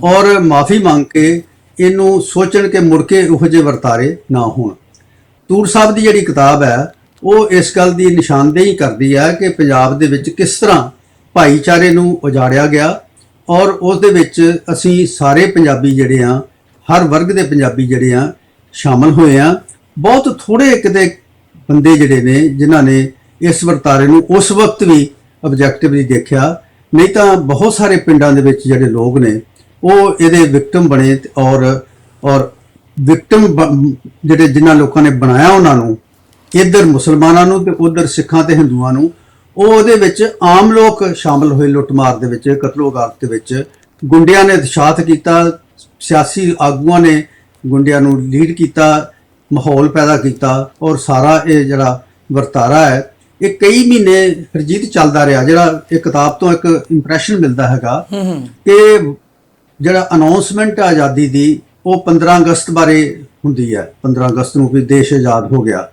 Speaker 1: ਔਰ ਮਾਫੀ ਮੰਗ ਕੇ ਇਹਨੂੰ ਸੋਚਣ ਕਿ ਮੁੜ ਕੇ ਉਹੋ ਜਿਹੇ ਵਰਤਾਰੇ ਨਾ ਹੋਣ। ਤੂਰ ਸਾਹਿਬ ਦੀ ਜਿਹੜੀ ਕਿਤਾਬ ਹੈ, ਉਹ ਇਸ ਗੱਲ ਦੀ ਨਿਸ਼ਾਨਦੇਹੀ ਕਰਦੀ ਹੈ ਕਿ ਪੰਜਾਬ ਦੇ ਵਿੱਚ ਕਿਸ ਤਰ੍ਹਾਂ ਭਾਈਚਾਰੇ ਨੂੰ ਉਜਾੜਿਆ ਗਿਆ ਔਰ ਉਸ ਦੇ ਵਿੱਚ ਅਸੀਂ ਸਾਰੇ ਪੰਜਾਬੀ ਜਿਹੜੇ ਆ ਹਰ ਵਰਗ ਦੇ ਪੰਜਾਬੀ ਜਿਹੜੇ ਆ ਸ਼ਾਮਲ ਹੋਏ ਆ ਬਹੁਤ ਥੋੜੇ ਕਿਤੇ ਬੰਦੇ ਜਿਹੜੇ ਨੇ, ਜਿਨ੍ਹਾਂ ਨੇ ਇਸ ਵਰਤਾਰੇ ਨੂੰ ਉਸ ਵਕਤ ਵੀ ਆਬਜੈਕਟਿਵਲੀ ਦੇਖਿਆ, ਨਹੀਂ ਤਾਂ ਬਹੁਤ ਸਾਰੇ ਪਿੰਡਾਂ ਦੇ ਵਿੱਚ ਜਿਹੜੇ ਲੋਕ ਨੇ, ਉਹ ਇਹਦੇ ਵਿਕਟਮ ਬਣੇ ਔਰ ਔਰ ਵਿਕਟਮ ਜਿਹੜੇ ਜਿਨ੍ਹਾਂ ਲੋਕਾਂ ਨੇ ਬਣਾਇਆ ਉਹਨਾਂ ਨੂੰ, ਇੱਧਰ ਮੁਸਲਮਾਨਾਂ ਨੂੰ ਤੇ ਉਧਰ ਸਿੱਖਾਂ ਤੇ ਹਿੰਦੂਆਂ ਨੂੰ, ਉਹ ਉਹਦੇ ਵਿੱਚ ਆਮ ਲੋਕ ਸ਼ਾਮਲ ਹੋਏ ਲੁੱਟਮਾਰ ਦੇ ਵਿੱਚ ਕਤਲੋਗਾਰਤ ਦੇ ਵਿੱਚ। ਗੁੰਡਿਆਂ ਨੇ ਉਤਸ਼ਾਹਤ ਕੀਤਾ, ਸਿਆਸੀ ਆਗੂਆਂ ਨੇ ਗੁੰਡਿਆਂ ਨੂੰ ਲੀਡ ਕੀਤਾ ਮਾਹੌਲ ਪੈਦਾ ਕੀਤਾ ਔਰ ਸਾਰਾ ਇਹ ਜਿਹੜਾ ਵਰਤਾਰਾ ਹੈ ਇਹ ਕਈ ਮਹੀਨੇ ਹਰਜੀਤ ਚੱਲਦਾ ਰਿਹਾ। ਜਿਹੜਾ ਇਹ ਕਿਤਾਬ ਤੋਂ ਇੱਕ ਇੰਪ੍ਰੈਸ਼ਨ ਮਿਲਦਾ ਹੈਗਾ ਕਿ ਜਿਹੜਾ ਅਨਾਉਂਸਮੈਂਟ ਆਜ਼ਾਦੀ ਦੀ ਉਹ 15 ਅਗਸਤ ਬਾਰੇ ਹੁੰਦੀ ਹੈ। 15 ਅਗਸਤ ਨੂੰ ਵੀ ਦੇਸ਼ ਆਜ਼ਾਦ ਹੋ ਗਿਆ।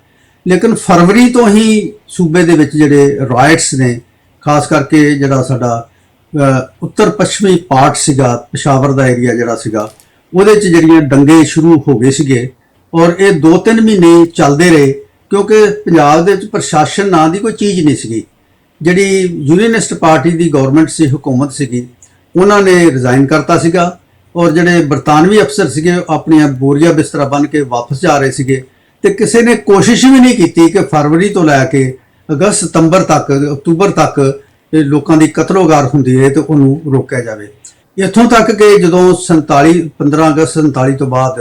Speaker 1: ਲੇਕਿਨ ਫਰਵਰੀ ਤੋਂ ਹੀ ਸੂਬੇ ਦੇ ਵਿੱਚ ਜਿਹੜੇ ਰਾਇਟਸ ਨੇ ਖਾਸ ਕਰਕੇ ਜਿਹੜਾ ਸਾਡਾ ਉੱਤਰ ਪੱਛਮੀ ਪਾਰਟ ਸੀਗਾ ਪਿਸ਼ਾਵਰ ਦਾ ਏਰੀਆ ਜਿਹੜਾ ਸੀਗਾ ਉਹਦੇ 'ਚ ਜਿਹੜੀਆਂ ਦੰਗੇ ਸ਼ੁਰੂ ਹੋ ਗਏ ਸੀਗੇ ਔਰ ਇਹ 2-3 ਮਹੀਨੇ ਚੱਲਦੇ ਰਹੇ, ਕਿਉਂਕਿ ਪੰਜਾਬ ਦੇ ਵਿੱਚ ਪ੍ਰਸ਼ਾਸਨ ਨਾਂ ਦੀ ਕੋਈ ਚੀਜ਼ ਨਹੀਂ ਸੀਗੀ। ਜਿਹੜੀ ਯੂਨੀਅਨਿਸਟ ਪਾਰਟੀ ਦੀ ਗਵਰਨਮੈਂਟ ਸੀ, ਹਕੂਮਤ ਸੀਗੀ, ਉਹਨਾਂ ਨੇ ਰਿਜ਼ਾਈਨ ਕਰਤਾ ਸੀਗਾ ਔਰ ਜਿਹੜੇ ਬਰਤਾਨਵੀ ਅਫਸਰ ਸੀਗੇ ਆਪਣੀਆਂ ਬੋਰੀਆ ਬਿਸਤਰਾ ਬਣ ਕੇ ਵਾਪਸ ਜਾ ਰਹੇ ਸੀਗੇ ਤੇ ਕਿਸੇ ਨੇ ਕੋਸ਼ਿਸ਼ ਵੀ ਨਹੀਂ ਕੀਤੀ ਕਿ ਫਰਵਰੀ ਤੋਂ ਲੈ ਕੇ ਅਗਸਤ, ਸਤੰਬਰ ਤੱਕ, ਅਕਤੂਬਰ ਤੱਕ ਲੋਕਾਂ ਦੀ ਕਤਲੋਗਾਰ ਹੁੰਦੀ ਹੈ ਤੇ ਉਹਨੂੰ ਰੋਕਿਆ ਜਾਵੇ। ਇੱਥੋਂ ਤੱਕ ਕਿ ਜਦੋਂ 47 15 ਅਗਸਤ 47 ਤੋਂ ਬਾਅਦ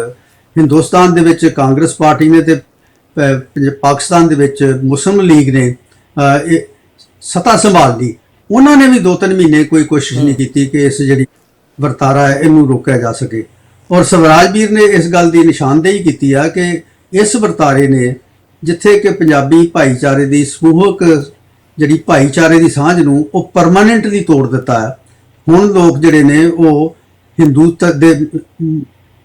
Speaker 1: ਹਿੰਦੁਸਤਾਨ ਦੇ ਵਿੱਚ ਕਾਂਗਰਸ ਪਾਰਟੀ ਨੇ ਤੇ ਪਾਕਿਸਤਾਨ ਦੇ ਵਿੱਚ ਮੁਸਲਿਮ ਲੀਗ ਨੇ ਇਹ ਸਤਾ ਸੰਭਾਲ ਲਈ। ਉਹਨਾਂ ਨੇ ਵੀ ਦੋ ਤਿੰਨ ਮਹੀਨੇ ਕੋਈ ਕੋਸ਼ਿਸ਼ ਨਹੀਂ ਕੀਤੀ ਕਿ ਇਸ ਜਿਹੜੀ ਵਰਤਾਰਾ ਹੈ ਇਹਨੂੰ ਰੋਕਿਆ ਜਾ ਸਕੇ। ਔਰ ਸਵਰਾਜ ਵੀਰ ਨੇ ਇਸ ਗੱਲ ਦੀ ਨਿਸ਼ਾਨਦੇਹੀ ਕੀਤੀ ਆ ਕਿ ਇਸ ਵਰਤਾਰੇ ਨੇ ਜਿੱਥੇ ਕਿ ਪੰਜਾਬੀ ਭਾਈਚਾਰੇ ਦੀ ਸਮੂਹਕ ਜਿਹੜੀ ਭਾਈਚਾਰੇ ਦੀ ਸਾਂਝ ਨੂੰ ਉਹ ਪਰਮਾਨੈਂਟਲੀ ਤੋੜ ਦਿੱਤਾ ਹੈ। ਹੁਣ ਲੋਕ ਜਿਹੜੇ ਨੇ ਉਹ ਹਿੰਦੂ ਤ- ਦੇ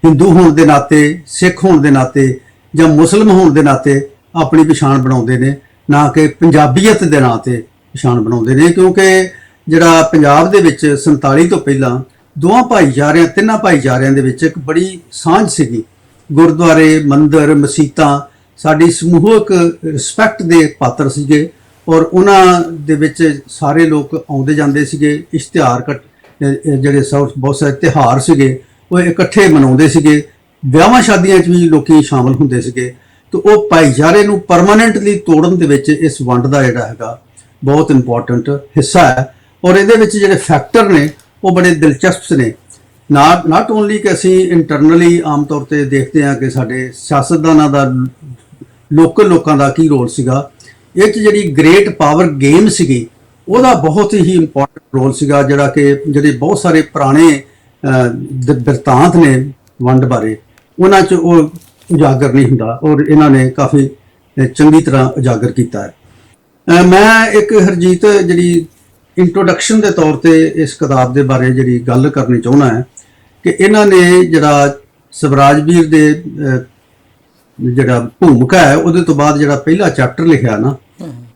Speaker 1: ਹਿੰਦੂ ਹੋਣ ਦੇ ਨਾਤੇ, ਸਿੱਖ ਹੋਣ ਦੇ ਨਾਤੇ ਜਾਂ ਮੁਸਲਮ ਹੋਣ ਦੇ ਨਾਤੇ ਆਪਣੀ ਪਛਾਣ ਬਣਾਉਂਦੇ ਨੇ, ਨਾ ਕਿ ਪੰਜਾਬੀਅਤ ਦੇ ਨਾਂ ਤੇ ਪਛਾਣ ਬਣਾਉਂਦੇ ਨੇ, ਕਿਉਂਕਿ ਜਿਹੜਾ ਪੰਜਾਬ ਦੇ ਵਿੱਚ 47 ਤੋਂ ਪਹਿਲਾਂ ਦੋਵਾਂ ਭਾਈਚਾਰਿਆਂ, ਤਿੰਨਾਂ ਭਾਈਚਾਰਿਆਂ ਦੇ ਵਿੱਚ ਇੱਕ ਬੜੀ ਸਾਂਝ ਸੀਗੀ। ਗੁਰਦੁਆਰੇ, ਮੰਦਿਰ, ਮਸੀਤਾਂ, ਸਾਡੀ ਸਮੂਹਕ ਰਿਸਪੈਕਟ ਦੇ ਪਾਤਰ ਸੀਗੇ ਔਰ ਉਹਨਾਂ ਦੇ ਵਿੱਚ ਸਾਰੇ ਲੋਕ ਆਉਂਦੇ ਜਾਂਦੇ ਸੀਗੇ, ਇਸ਼ਤਿਹਾਰ ਕੱਟ- ਜਿਹੜੇ ਸੌ ਬਹੁਤ ਸਾਰੇ ਤਿਹਾਰ ਸੀਗੇ। ਉਹ ਇਕੱਠੇ ਮਨਾਉਂਦੇ ਸੀਗੇ, ਵਿਆਹਾਂ ਸ਼ਾਦੀਆਂ 'ਚ ਵੀ ਲੋਕੀ ਸ਼ਾਮਲ ਹੁੰਦੇ ਸੀਗੇ, ਤੇ ਉਹ ਭਾਈਚਾਰੇ ਨੂੰ ਪਰਮਾਨੈਂਟਲੀ ਤੋੜਨ ਦੇ ਵਿੱਚ ਇਸ ਵੰਡ ਦਾ ਜਿਹੜਾ ਹੈਗਾ ਬਹੁਤ ਇੰਪੋਰਟੈਂਟ ਹਿੱਸਾ ਹੈ ਔਰ ਇਹਦੇ ਵਿੱਚ ਜਿਹੜੇ ਫੈਕਟਰ ਨੇ, ਉਹ ਬੜੇ ਦਿਲਚਸਪ ਨੇ। ਨਾਟ ਨਾਟ ਓਨਲੀ ਕਿ ਅਸੀਂ ਇੰਟਰਨਲੀ ਆਮ ਤੌਰ ਤੇ ਦੇਖਦੇ ਹਾਂ ਕਿ ਸਾਡੇ ਸਿਆਸਤਦਾਨਾਂ ਦਾ, ਲੋਕਲ ਲੋਕਾਂ ਦਾ ਕੀ ਰੋਲ ਸੀਗਾ, ਇਹ ਚ ਜਿਹੜੀ ਗ੍ਰੇਟ ਪਾਵਰ ਗੇਮ ਸੀਗੀ, ਉਹਦਾ ਬਹੁਤ ਹੀ ਇੰਪੋਰਟੈਂਟ ਰੋਲ ਸੀਗਾ, ਜਿਹੜਾ ਕਿ ਜਿਹੜੇ ਬਹੁਤ ਸਾਰੇ ਪੁਰਾਣੇ ਬਿਰਤਾਂਤ ਨੇ ਵੰਡ ਬਾਰੇ ਉਹਨਾਂ ਚ ਉਹ ਉਜਾਗਰ ਨਹੀਂ ਹੁੰਦਾ ਔਰ ਇਹਨਾਂ ਨੇ ਕਾਫੀ ਚੰਗੀ ਤਰ੍ਹਾਂ ਉਜਾਗਰ ਕੀਤਾ ਹੈ। ਮੈਂ ਇੱਕ ਹਰਜੀਤ ਜਿਹੜੀ ਇੰਟਰੋਡਕਸ਼ਨ ਦੇ ਤੌਰ ਤੇ ਇਸ ਕਿਤਾਬ ਦੇ ਬਾਰੇ ਜਿਹੜੀ ਗੱਲ ਕਰਨੀ ਚਾਹੁੰਦਾ ਹੈ ਕਿ ਇਹਨਾਂ ਨੇ ਜਿਹੜਾ ਸਵਰਾਜ ਵੀਰ ਦੇ ਜਿਹੜਾ ਭੂਮਿਕਾ ਹੈ ਉਹਦੇ ਤੋਂ ਬਾਅਦ ਜਿਹੜਾ ਪਹਿਲਾ ਚੈਪਟਰ ਲਿਖਿਆ ਨਾ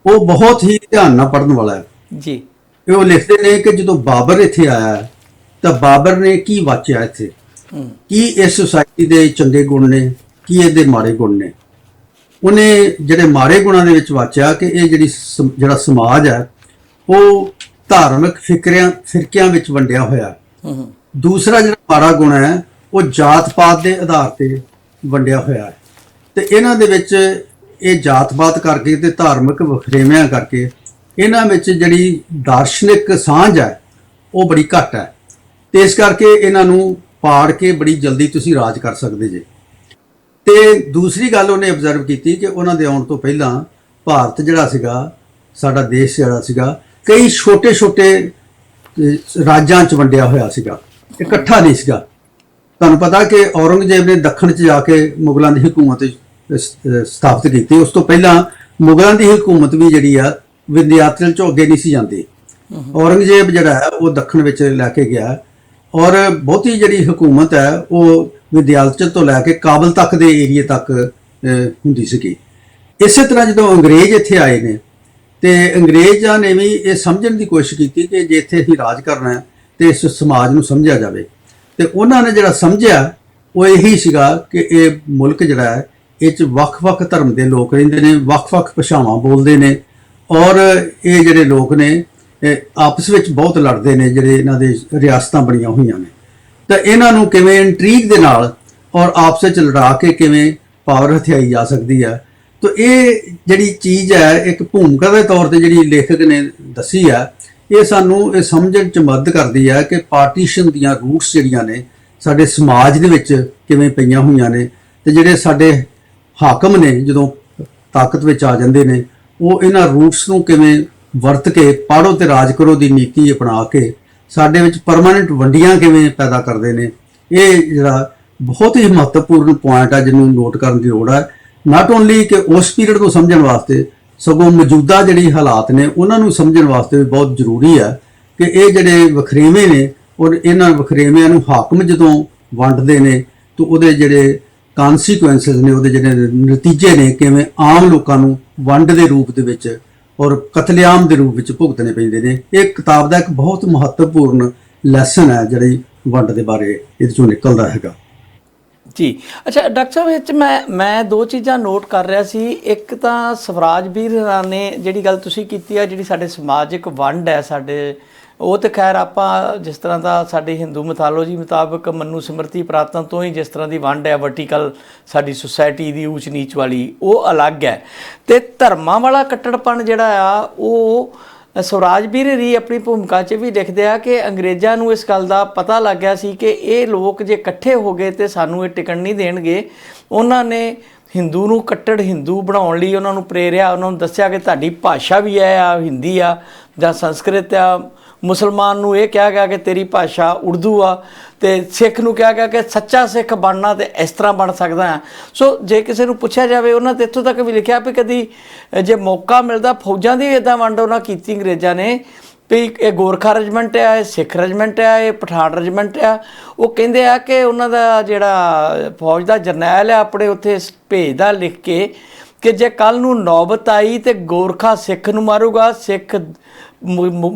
Speaker 1: ਉਹ ਬਹੁਤ ਹੀ ਧਿਆਨ ਨਾਲ ਪੜਨ ਵਾਲਾ ਹੈ।
Speaker 2: ਜੀ।
Speaker 1: ਉਹ ਲਿਖਦੇ ਨੇ ਕਿ ਜਦੋਂ ਬਾਬਰ ਇੱਥੇ ਆਇਆ ਤਾਂ ਬਾਬਰ ਨੇ ਕੀ ਵਾਚਿਆ ਇੱਥੇ? ਕੀ ਇਸ ਸੁਸਾਇਟੀ ਦੇ ਚੰਗੇ ਗੁਣ ਨੇ? ਕੀ ਇਹਦੇ ਮਾੜੇ ਗੁਣ ਨੇ? ਉਹਨੇ ਜਿਹੜੇ ਮਾੜੇ ਗੁਣਾਂ ਦੇ ਵਿੱਚ ਵਾਚਿਆ ਕਿ ਇਹ ਜਿਹੜੀ ਜਿਹੜਾ ਸਮਾਜ ਹੈ ਉਹ ਧਾਰਮਿਕ ਫਿਕਰਿਆਂ ਫਿਰਕਿਆਂ ਵਿੱਚ ਵੰਡਿਆ ਹੋਇਆ। ਦੂਸਰਾ ਜਿਹੜਾ ਮਾੜਾ ਗੁਣ ਹੈ ਉਹ ਜਾਤ ਪਾਤ ਦੇ ਆਧਾਰ ਤੇ ਵੰਡਿਆ ਹੋਇਆ ਹੈ। ਤੇ ਇਹਨਾਂ ਦੇ ਵਿੱਚ ਇਹ ਜਾਤ ਪਾਤ ਕਰਕੇ ਤੇ ਧਾਰਮਿਕ ਵਖਰੇਵਿਆਂ ਕਰਕੇ ਇਹਨਾਂ ਵਿੱਚ ਜਿਹੜੀ ਦਾਰਸ਼ਨਿਕ ਸਾਂਝ ਹੈ ਉਹ ਬੜੀ ਘੱਟ ਹੈ। ਤੇ ਇਸ ਕਰਕੇ ਇਹਨਾਂ ਨੂੰ ਪਾੜ ਕੇ ਬੜੀ ਜਲਦੀ ਤੁਸੀਂ ਰਾਜ ਕਰ ਸਕਦੇ ਜੇ। ਤੇ ਦੂਸਰੀ ਗੱਲ ਉਹਨੇ ਅਬਜ਼ਰਵ ਕੀਤੀ ਕਿ ਉਹਨਾਂ ਦੇ ਆਉਣ ਤੋਂ ਪਹਿਲਾਂ ਭਾਰਤ ਜਿਹੜਾ ਸੀਗਾ, ਸਾਡਾ ਦੇਸ਼ ਜਿਹੜਾ ਸੀਗਾ, ਕਈ ਛੋਟੇ-ਛੋਟੇ ਰਾਜਾਂ ਚ ਵੰਡਿਆ ਹੋਇਆ ਸੀਗਾ। ਇਕੱਠਾ ਨਹੀਂ ਸੀਗਾ। ਤੁਹਾਨੂੰ ਪਤਾ ਕਿ ਔਰੰਗਜ਼ੇਬ ਨੇ ਦੱਖਣ ਚ ਜਾ ਕੇ ਮੁਗਲਾਂ ਦੀ ਹਕੂਮਤ ਸ- ਸਥਾਪਿਤ ਕੀਤੀ। ਉਸ ਤੋਂ ਪਹਿਲਾਂ ਮੁਗਲਾਂ ਦੀ ਹਕੂਮਤ ਵੀ ਜਿਹੜੀ ਆ, ਵਿੰਧਿਆਚਲ ਚੋਂ ਅੱਗੇ ਨਹੀਂ ਸੀ ਜਾਂਦੀ। ਔਰੰਗਜ਼ੇਬ ਜਿਹੜਾ ਹੈ, ਉਹ ਦੱਖਣ ਵਿੱਚ ਲੈ ਕੇ ਗਿਆ। ਔਰ ਬਹੁਤੀ ਜਿਹੜੀ ਹਕੂਮਤ ਹੈ, ਉਹ ਵਿਦਿਆਲਚਲ ਤੋਂ ਲੈ ਕੇ ਕਾਬਲ ਤੱਕ ਦੇ ਏਰੀਏ ਤੱਕ ਹੁੰਦੀ ਸੀਗੀ। ਇਸੇ ਤਰ੍ਹਾਂ ਜਦੋਂ ਅੰਗਰੇਜ਼ ਇੱਥੇ ਆਏ ਨੇ, ਤੇ ਅੰਗਰੇਜ਼ਾਂ ਨੇ ਵੀ ਇਹ ਸਮਝਣ ਦੀ ਕੋਸ਼ਿਸ਼ ਕੀਤੀ ਕਿ ਜੇ ਇੱਥੇ ਅਸੀਂ ਰਾਜ ਕਰਨਾ ਹੈ, ਤੇ ਇਸ ਸਮਾਜ ਨੂੰ ਸਮਝਿਆ ਜਾਵੇ। ਤੇ ਉਹਨਾਂ ਨੇ ਜਿਹੜਾ ਸਮਝਿਆ, ਉਹ ਇਹੀ ਸੀਗਾ ਕਿ ਇਹ ਮੁਲਕ ਜਿਹੜਾ ਹੈ, ਇਹ ਚ ਵੱਖ-ਵੱਖ ਧਰਮ ਦੇ ਲੋਕ ਰਹਿੰਦੇ ਨੇ, ਵੱਖ-ਵੱਖ ਭਾਸ਼ਾਵਾਂ ਬੋਲਦੇ ਨੇ, ਔਰ ਇਹ ਜਿਹੜੇ ਲੋਕ ਨੇ ਆਪਸ ਵਿੱਚ ਬਹੁਤ ਲੜਦੇ ਨੇ, ਜਿਹੜੇ ਇਹਨਾਂ ਦੇ ਰਿਆਸਤਾਂ ਬਣੀਆਂ ਹੋਈਆਂ ਨੇ। ਤਾਂ ਇਹਨਾਂ ਨੂੰ ਕਿਵੇਂ ਇੰਟਰੀਗ ਦੇ ਨਾਲ ਔਰ ਆਪਸ ਵਿੱਚ ਲੜਾ ਕੇ ਕਿਵੇਂ ਪਾਵਰ ਹਥਿਆਈ ਜਾ ਸਕਦੀ ਹੈ? ਤਾਂ ਇਹ ਜਿਹੜੀ ਚੀਜ਼ ਹੈ, ਇੱਕ ਭੂਮਿਕਾ ਦੇ ਤੌਰ ਤੇ ਜਿਹੜੀ ਲੇਖਕ ਨੇ ਦੱਸੀ ਹੈ, ਇਹ ਸਾਨੂੰ ਇਹ ਸਮਝਣ ਚ ਮਦਦ ਕਰਦੀ ਹੈ ਕਿ ਪਾਰਟੀਸ਼ਨ ਦੀਆਂ ਰੂਟਸ ਜਿਹੜੀਆਂ ਨੇ, ਸਾਡੇ ਸਮਾਜ ਦੇ ਵਿੱਚ ਕਿਵੇਂ ਪਈਆਂ ਹੋਈਆਂ ਨੇ ਤੇ ਜਿਹੜੇ ਸਾਡੇ ਹਾਕਮ ਨੇ, ਜਦੋਂ ਤਾਕਤ ਵਿੱਚ ਆ ਜਾਂਦੇ ਨੇ, ਉਹ ਇਹਨਾਂ ਰੂਟਸ ਨੂੰ ਕਿਵੇਂ ਵਰਤ ਕੇ ਪਾੜੋ ਤੇ ਰਾਜ ਕਰੋ ਦੀ ਨੀਤੀ ਅਪਣਾ ਕੇ, ਸਾਡੇ ਵਿੱਚ ਪਰਮਾਨੈਂਟ ਵੰਡੀਆਂ ਕਿਵੇਂ ਪੈਦਾ ਕਰਦੇ ਨੇ? ਇਹ ਜਿਹੜਾ ਬਹੁਤ ਹੀ ਮਹੱਤਵਪੂਰਨ ਪੁਆਇੰਟ ਆ ਜਿਹਨੂੰ ਨੋਟ ਕਰਨ ਦੀ ਲੋੜ ਹੈ ਨਾਟ ਓਨਲੀ ਕਿ ਉਸ ਪੀਰੀਅਡ ਨੂੰ ਸਮਝਣ ਵਾਸਤੇ, ਸਗੋਂ ਮੌਜੂਦਾ ਜਿਹੜੀ ਹਾਲਾਤ ਨੇ, ਉਹਨਾਂ ਨੂੰ ਸਮਝਣ ਵਾਸਤੇ ਵੀ ਬਹੁਤ ਜ਼ਰੂਰੀ ਹੈ ਕਿ ਇਹ ਜਿਹੜੇ ਵਖਰੇਵੇਂ ਨੇ ਔਰ ਇਹਨਾਂ ਵਖਰੇਵਿਆਂ ਨੂੰ ਹਾਕਮ ਜਦੋਂ ਵੰਡਦੇ ਨੇ, ਤਾਂ ਉਹਦੇ ਜਿਹੜੇ ਕਨਸੀਕੁਐਂਸਸ ਨੇ, ਉਹਦੇ ਜਿਹੜੇ ਨਤੀਜੇ ਨੇ, ਕਿਵੇਂ ਆਮ ਲੋਕਾਂ ਨੂੰ ਵੰਡ ਦੇ ਰੂਪ ਦੇ ਵਿੱਚ ਔਰ ਕਤਲੇਆਮ ਦੇ ਰੂਪ ਵਿੱਚ ਭੁਗਤਣੇ ਪੈਂਦੇ ਨੇ। ਇਹ ਕਿਤਾਬ ਦਾ ਇੱਕ ਬਹੁਤ ਮਹੱਤਵਪੂਰਨ ਲੈਸਨ ਹੈ ਜਿਹੜੀ ਵੰਡ ਦੇ ਬਾਰੇ ਇਹਦੇ ਚੋਂ ਨਿਕਲਦਾ ਹੈਗਾ।
Speaker 2: ਜੀ। ਅੱਛਾ, ਡਾਕਟਰ ਸਾਹਿਬ, ਇਹ 'ਚ ਮੈਂ ਮੈਂ ਦੋ ਚੀਜ਼ਾਂ ਨੋਟ ਕਰ ਰਿਹਾ ਸੀ। ਇੱਕ ਤਾਂ ਸਵਰਾਜ ਵੀਰ ਨੇ ਜਿਹੜੀ ਗੱਲ ਤੁਸੀਂ ਕੀਤੀ ਹੈ ਜਿਹੜੀ ਸਾਡੇ ਸਮਾਜਿਕ ਵੰਡ ਹੈ, ਸਾਡੇ ਉਹ ਤੇ ਖੈਰ ਆਪਾਂ ਜਿਸ ਤਰ੍ਹਾਂ ਦਾ ਸਾਡੇ ਹਿੰਦੂ ਮਿਥੋਲੋਜੀ ਮੁਤਾਬਕ ਮਨੂ ਸਿਮਰਤੀ ਪ੍ਰਾਤਨ ਤੋਂ ਹੀ ਜਿਸ ਤਰ੍ਹਾਂ ਦੀ ਵੰਡ ਹੈ ਵਰਟੀਕਲ ਸਾਡੀ ਸੁਸਾਇਟੀ ਦੀ ਊਚ ਨੀਚ ਵਾਲੀ, ਉਹ ਅਲੱਗ ਹੈ। ਤੇ ਧਰਮਾਂ ਵਾਲਾ ਕੱਟੜਪਣ ਜਿਹੜਾ ਆ, ਉਹ ਸਵਰਾਜ ਵੀਰ ਰੀ ਆਪਣੀ ਭੂਮਿਕਾ 'ਚ ਵੀ ਲਿਖਦੇ ਆ ਕਿ ਅੰਗਰੇਜ਼ਾਂ ਨੂੰ ਇਸ ਗੱਲ ਦਾ ਪਤਾ ਲੱਗ ਗਿਆ ਸੀ ਕਿ ਇਹ ਲੋਕ ਜੇ ਇਕੱਠੇ ਹੋ ਗਏ ਤੇ ਸਾਨੂੰ ਇਹ ਟਿਕਣ ਨਹੀਂ ਦੇਣਗੇ। ਉਹਨਾਂ ਨੇ ਹਿੰਦੂ ਨੂੰ ਕੱਟੜ ਹਿੰਦੂ ਬਣਾਉਣ ਲਈ ਉਹਨਾਂ ਨੂੰ ਪ੍ਰੇਰਿਆ, ਉਹਨਾਂ ਨੂੰ ਦੱਸਿਆ ਕਿ ਤੁਹਾਡੀ ਭਾਸ਼ਾ ਵੀ ਹੈ ਆ, ਹਿੰਦੀ ਆ ਜਾਂ ਸੰਸਕ੍ਰਿਤ ਆ। ਮੁਸਲਮਾਨ ਨੂੰ ਇਹ ਕਿਹਾ ਗਿਆ ਕਿ ਤੇਰੀ ਭਾਸ਼ਾ ਉਰਦੂ ਆ ਤੇ ਸਿੱਖ ਨੂੰ ਕਿਹਾ ਗਿਆ ਕਿ ਸੱਚਾ ਸਿੱਖ ਬਣਨਾ ਤੇ ਇਸ ਤਰ੍ਹਾਂ ਬਣ ਸਕਦਾ ਹੈ। ਸੋ ਜੇ ਕਿਸੇ ਨੂੰ ਪੁੱਛਿਆ ਜਾਵੇ, ਉਹਨਾਂ ਤੇ ਇੱਥੋਂ ਤੱਕ ਵੀ ਲਿਖਿਆ ਵੀ ਕਦੀ ਜੇ ਮੌਕਾ ਮਿਲਦਾ, ਫੌਜਾਂ ਦੀ ਇਦਾਂ ਵੰਡ ਉਹਨਾਂ ਕੀਤੀ ਅੰਗਰੇਜ਼ਾਂ ਨੇ ਵੀ ਇਹ ਗੋਰਖਾ ਰੈਜੀਮੈਂਟ ਆ, ਇਹ ਸਿੱਖ ਰੈਜੀਮੈਂਟ ਆ, ਇਹ ਪਠਾਨ ਰੈਜੀਮੈਂਟ ਆ। ਉਹ ਕਹਿੰਦੇ ਆ ਕਿ ਉਹਨਾਂ ਦਾ ਜਿਹੜਾ ਫੌਜ ਦਾ ਜਰਨੈਲ ਆ, ਆਪਣੇ ਉੱਥੇ ਭੇਜਦਾ ਲਿਖ ਕੇ ਕਿ ਜੇ ਕੱਲ ਨੂੰ ਨੌਬਤ ਆਈ ਤੇ ਗੋਰਖਾ ਸਿੱਖ ਨੂੰ ਮਾਰੂਗਾ, ਸਿੱਖ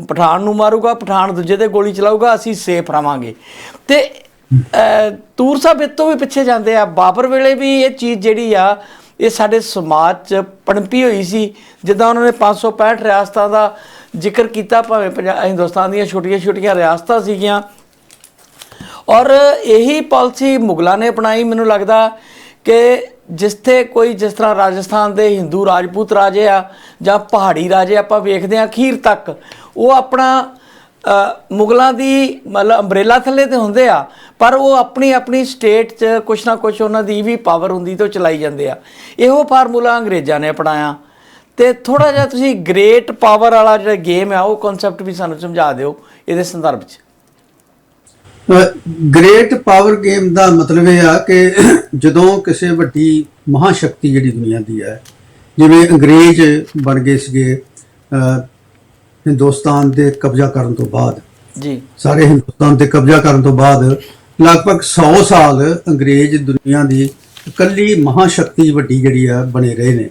Speaker 2: ਪਠਾਨ ਨੂੰ ਮਾਰੂਗਾ, ਪਠਾਨ ਦੂਜੇ ਤੇ ਗੋਲੀ ਚਲਾਊਗਾ, ਅਸੀਂ ਸੇਫ ਰਵਾਂਗੇ। ਤੇ ਤੂਰ ਸਾਹਿਬ ਇਹ ਵੀ ਪਿੱਛੇ ਜਾਂਦੇ ਆ। ਬਾਬਰ ਵੇਲੇ ਵੀ ਇਹ ਚੀਜ਼ ਜਿਹੜੀ ਆ, ਇਹ ਸਾਡੇ ਸਮਾਜ 'ਚ ਪਣਪੀ ਹੋਈ ਸੀ। ਜਿੱਦਾਂ ਉਹਨਾਂ ਨੇ 565 ਰਿਆਸਤਾਂ ਦਾ ਜ਼ਿਕਰ ਕੀਤਾ, ਭਾਵੇਂ ਪੰਜਾ- ਹਿੰਦੁਸਤਾਨ ਦੀਆਂ ਛੋਟੀਆਂ-ਛੋਟੀਆਂ ਰਿਆਸਤਾਂ ਸੀਗੀਆਂ। ਔਰ ਇਹੀ ਪਾਲਿਸੀ ਮੁਗਲਾਂ ਨੇ ਅਪਣਾਈ। ਮੈਨੂੰ ਲੱਗਦਾ ਕਿ ਜਿੱਥੇ ਕੋਈ ਜਿਸ ਤਰ੍ਹਾਂ ਰਾਜਸਥਾਨ ਦੇ ਹਿੰਦੂ ਰਾਜਪੂਤ ਰਾਜੇ ਆ ਜਾਂ ਪਹਾੜੀ ਰਾਜੇ ਆਪਾਂ ਵੇਖਦੇ ਆ ਅਖੀਰ ਤੱਕ, ਉਹ ਆਪਣਾ ਮੁਗਲਾਂ ਦੀ ਮਤਲਬ ਅੰਬ੍ਰੇਲਾ ਥੱਲੇ ਤੇ ਹੁੰਦੇ ਆ, ਪਰ ਉਹ ਆਪਣੀ ਆਪਣੀ ਸਟੇਟ 'ਚ ਕੁਛ ਨਾ ਕੁਛ ਉਹਨਾਂ ਦੀ ਵੀ ਪਾਵਰ ਹੁੰਦੀ ਤੇ ਉਹ ਚਲਾਈ ਜਾਂਦੇ ਆ। ਇਹੋ ਫਾਰਮੂਲਾ ਅੰਗਰੇਜ਼ਾਂ ਨੇ ਅਪਣਾਇਆ। ਤੇ ਥੋੜਾ ਜਿਹਾ ਤੁਸੀਂ ਗ੍ਰੇਟ ਪਾਵਰ ਵਾਲਾ ਜਿਹੜਾ ਗੇਮ ਆ, ਉਹ ਕਨਸੈਪਟ ਵੀ ਸਾਨੂੰ ਸਮਝਾ ਦਿਓ ਇਹਦੇ ਸੰਦਰਭ 'ਚ।
Speaker 1: ਗ੍ਰੇਟ ਪਾਵਰ ਗੇਮ ਦਾ ਮਤਲਬ ਇਹ ਆ ਕਿ ਜਦੋਂ ਕਿਸੇ ਵੱਡੀ ਮਹਾਸ਼ਕਤੀ ਜਿਹੜੀ ਦੁਨੀਆ ਦੀ ਹੈ ਜਿਵੇਂ ਅੰਗਰੇਜ਼ ਬਣ ਗਏ ਸੀਗੇ ਹਿੰਦੁਸਤਾਨ ਦੇ ਕਬਜ਼ਾ ਕਰਨ ਤੋਂ ਬਾਅਦ
Speaker 2: ਜੀ।
Speaker 1: ਸਾਰੇ ਹਿੰਦੁਸਤਾਨ ਤੇ ਕਬਜ਼ਾ ਕਰਨ ਤੋਂ ਬਾਅਦ ਲਗਭਗ 100 ਸਾਲ ਅੰਗਰੇਜ਼ ਦੁਨੀਆ ਦੀ ਇਕੱਲੀ ਮਹਾਸ਼ਕਤੀ ਵੱਡੀ ਜਿਹੜੀ ਆ ਬਣੇ ਰਹੇ ਨੇ।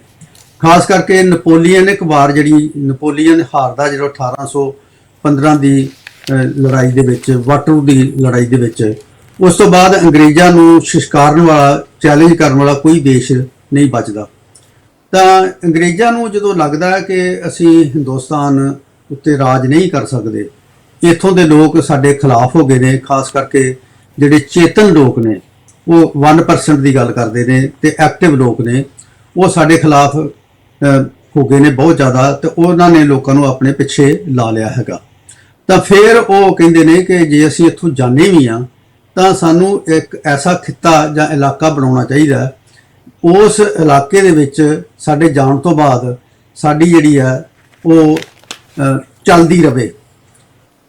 Speaker 1: ਖਾਸ ਕਰਕੇ ਨਪੋਲੀਅਨ ਇੱਕ ਵਾਰ ਜਿਹੜੀ ਨਪੋਲੀਅਨ ਹਾਰਦਾ ਜਦੋਂ 1815 ਦੀ ਲੜਾਈ ਦੇ ਵਿੱਚ, ਵਾਟਰੂ ਦੀ ਲੜਾਈ ਦੇ ਵਿੱਚ। ਉਸ ਤੋਂ ਬਾਅਦ ਅੰਗਰੇਜ਼ਾਂ ਨੂੰ ਸ਼ਿਸ਼ਕਾਰਨ ਵਾਲਾ ਚੈਲੰਜ ਕਰਨ ਵਾਲਾ ਕੋਈ ਦੇਸ਼ ਨਹੀਂ ਬਚਦਾ। ਤਾਂ ਅੰਗਰੇਜ਼ਾਂ ਨੂੰ ਜਦੋਂ ਲੱਗਦਾ ਕਿ ਅਸੀਂ ਹਿੰਦੁਸਤਾਨ ਉੱਤੇ ਰਾਜ ਨਹੀਂ ਕਰ ਸਕਦੇ, ਇੱਥੋਂ ਦੇ ਲੋਕ ਸਾਡੇ ਖਿਲਾਫ ਹੋ ਗਏ ਨੇ, ਖਾਸ ਕਰਕੇ ਜਿਹੜੇ ਚੇਤਨ ਲੋਕ ਨੇ, ਉਹ 1% ਦੀ ਗੱਲ ਕਰਦੇ ਨੇ ਤੇ ਐਕਟਿਵ ਲੋਕ ਨੇ, ਉਹ ਸਾਡੇ ਖਿਲਾਫ ਹੋ ਗਏ ਨੇ ਬਹੁਤ ਜ਼ਿਆਦਾ ਤੇ ਉਹਨਾਂ ਨੇ ਲੋਕਾਂ ਨੂੰ ਆਪਣੇ ਪਿੱਛੇ ਲਾ ਲਿਆ ਹੈਗਾ। ਤਾਂ ਫਿਰ ਉਹ ਕਹਿੰਦੇ ਨੇ ਕਿ ਜੇ ਅਸੀਂ ਇੱਥੋਂ ਜਾਣੇ ਵੀ ਆ ਤਾਂ ਸਾਨੂੰ ਇੱਕ ਐਸਾ ਖਿੱਤਾ ਜਾਂ ਇਲਾਕਾ ਬਣਾਉਣਾ ਚਾਹੀਦਾ ਉਸ ਇਲਾਕੇ ਦੇ ਵਿੱਚ ਸਾਡੇ ਜਾਣ ਤੋਂ ਬਾਅਦ ਸਾਡੀ ਜਿਹੜੀ ਹੈ, ਉਹ ਚੱਲਦੀ ਰਵੇ।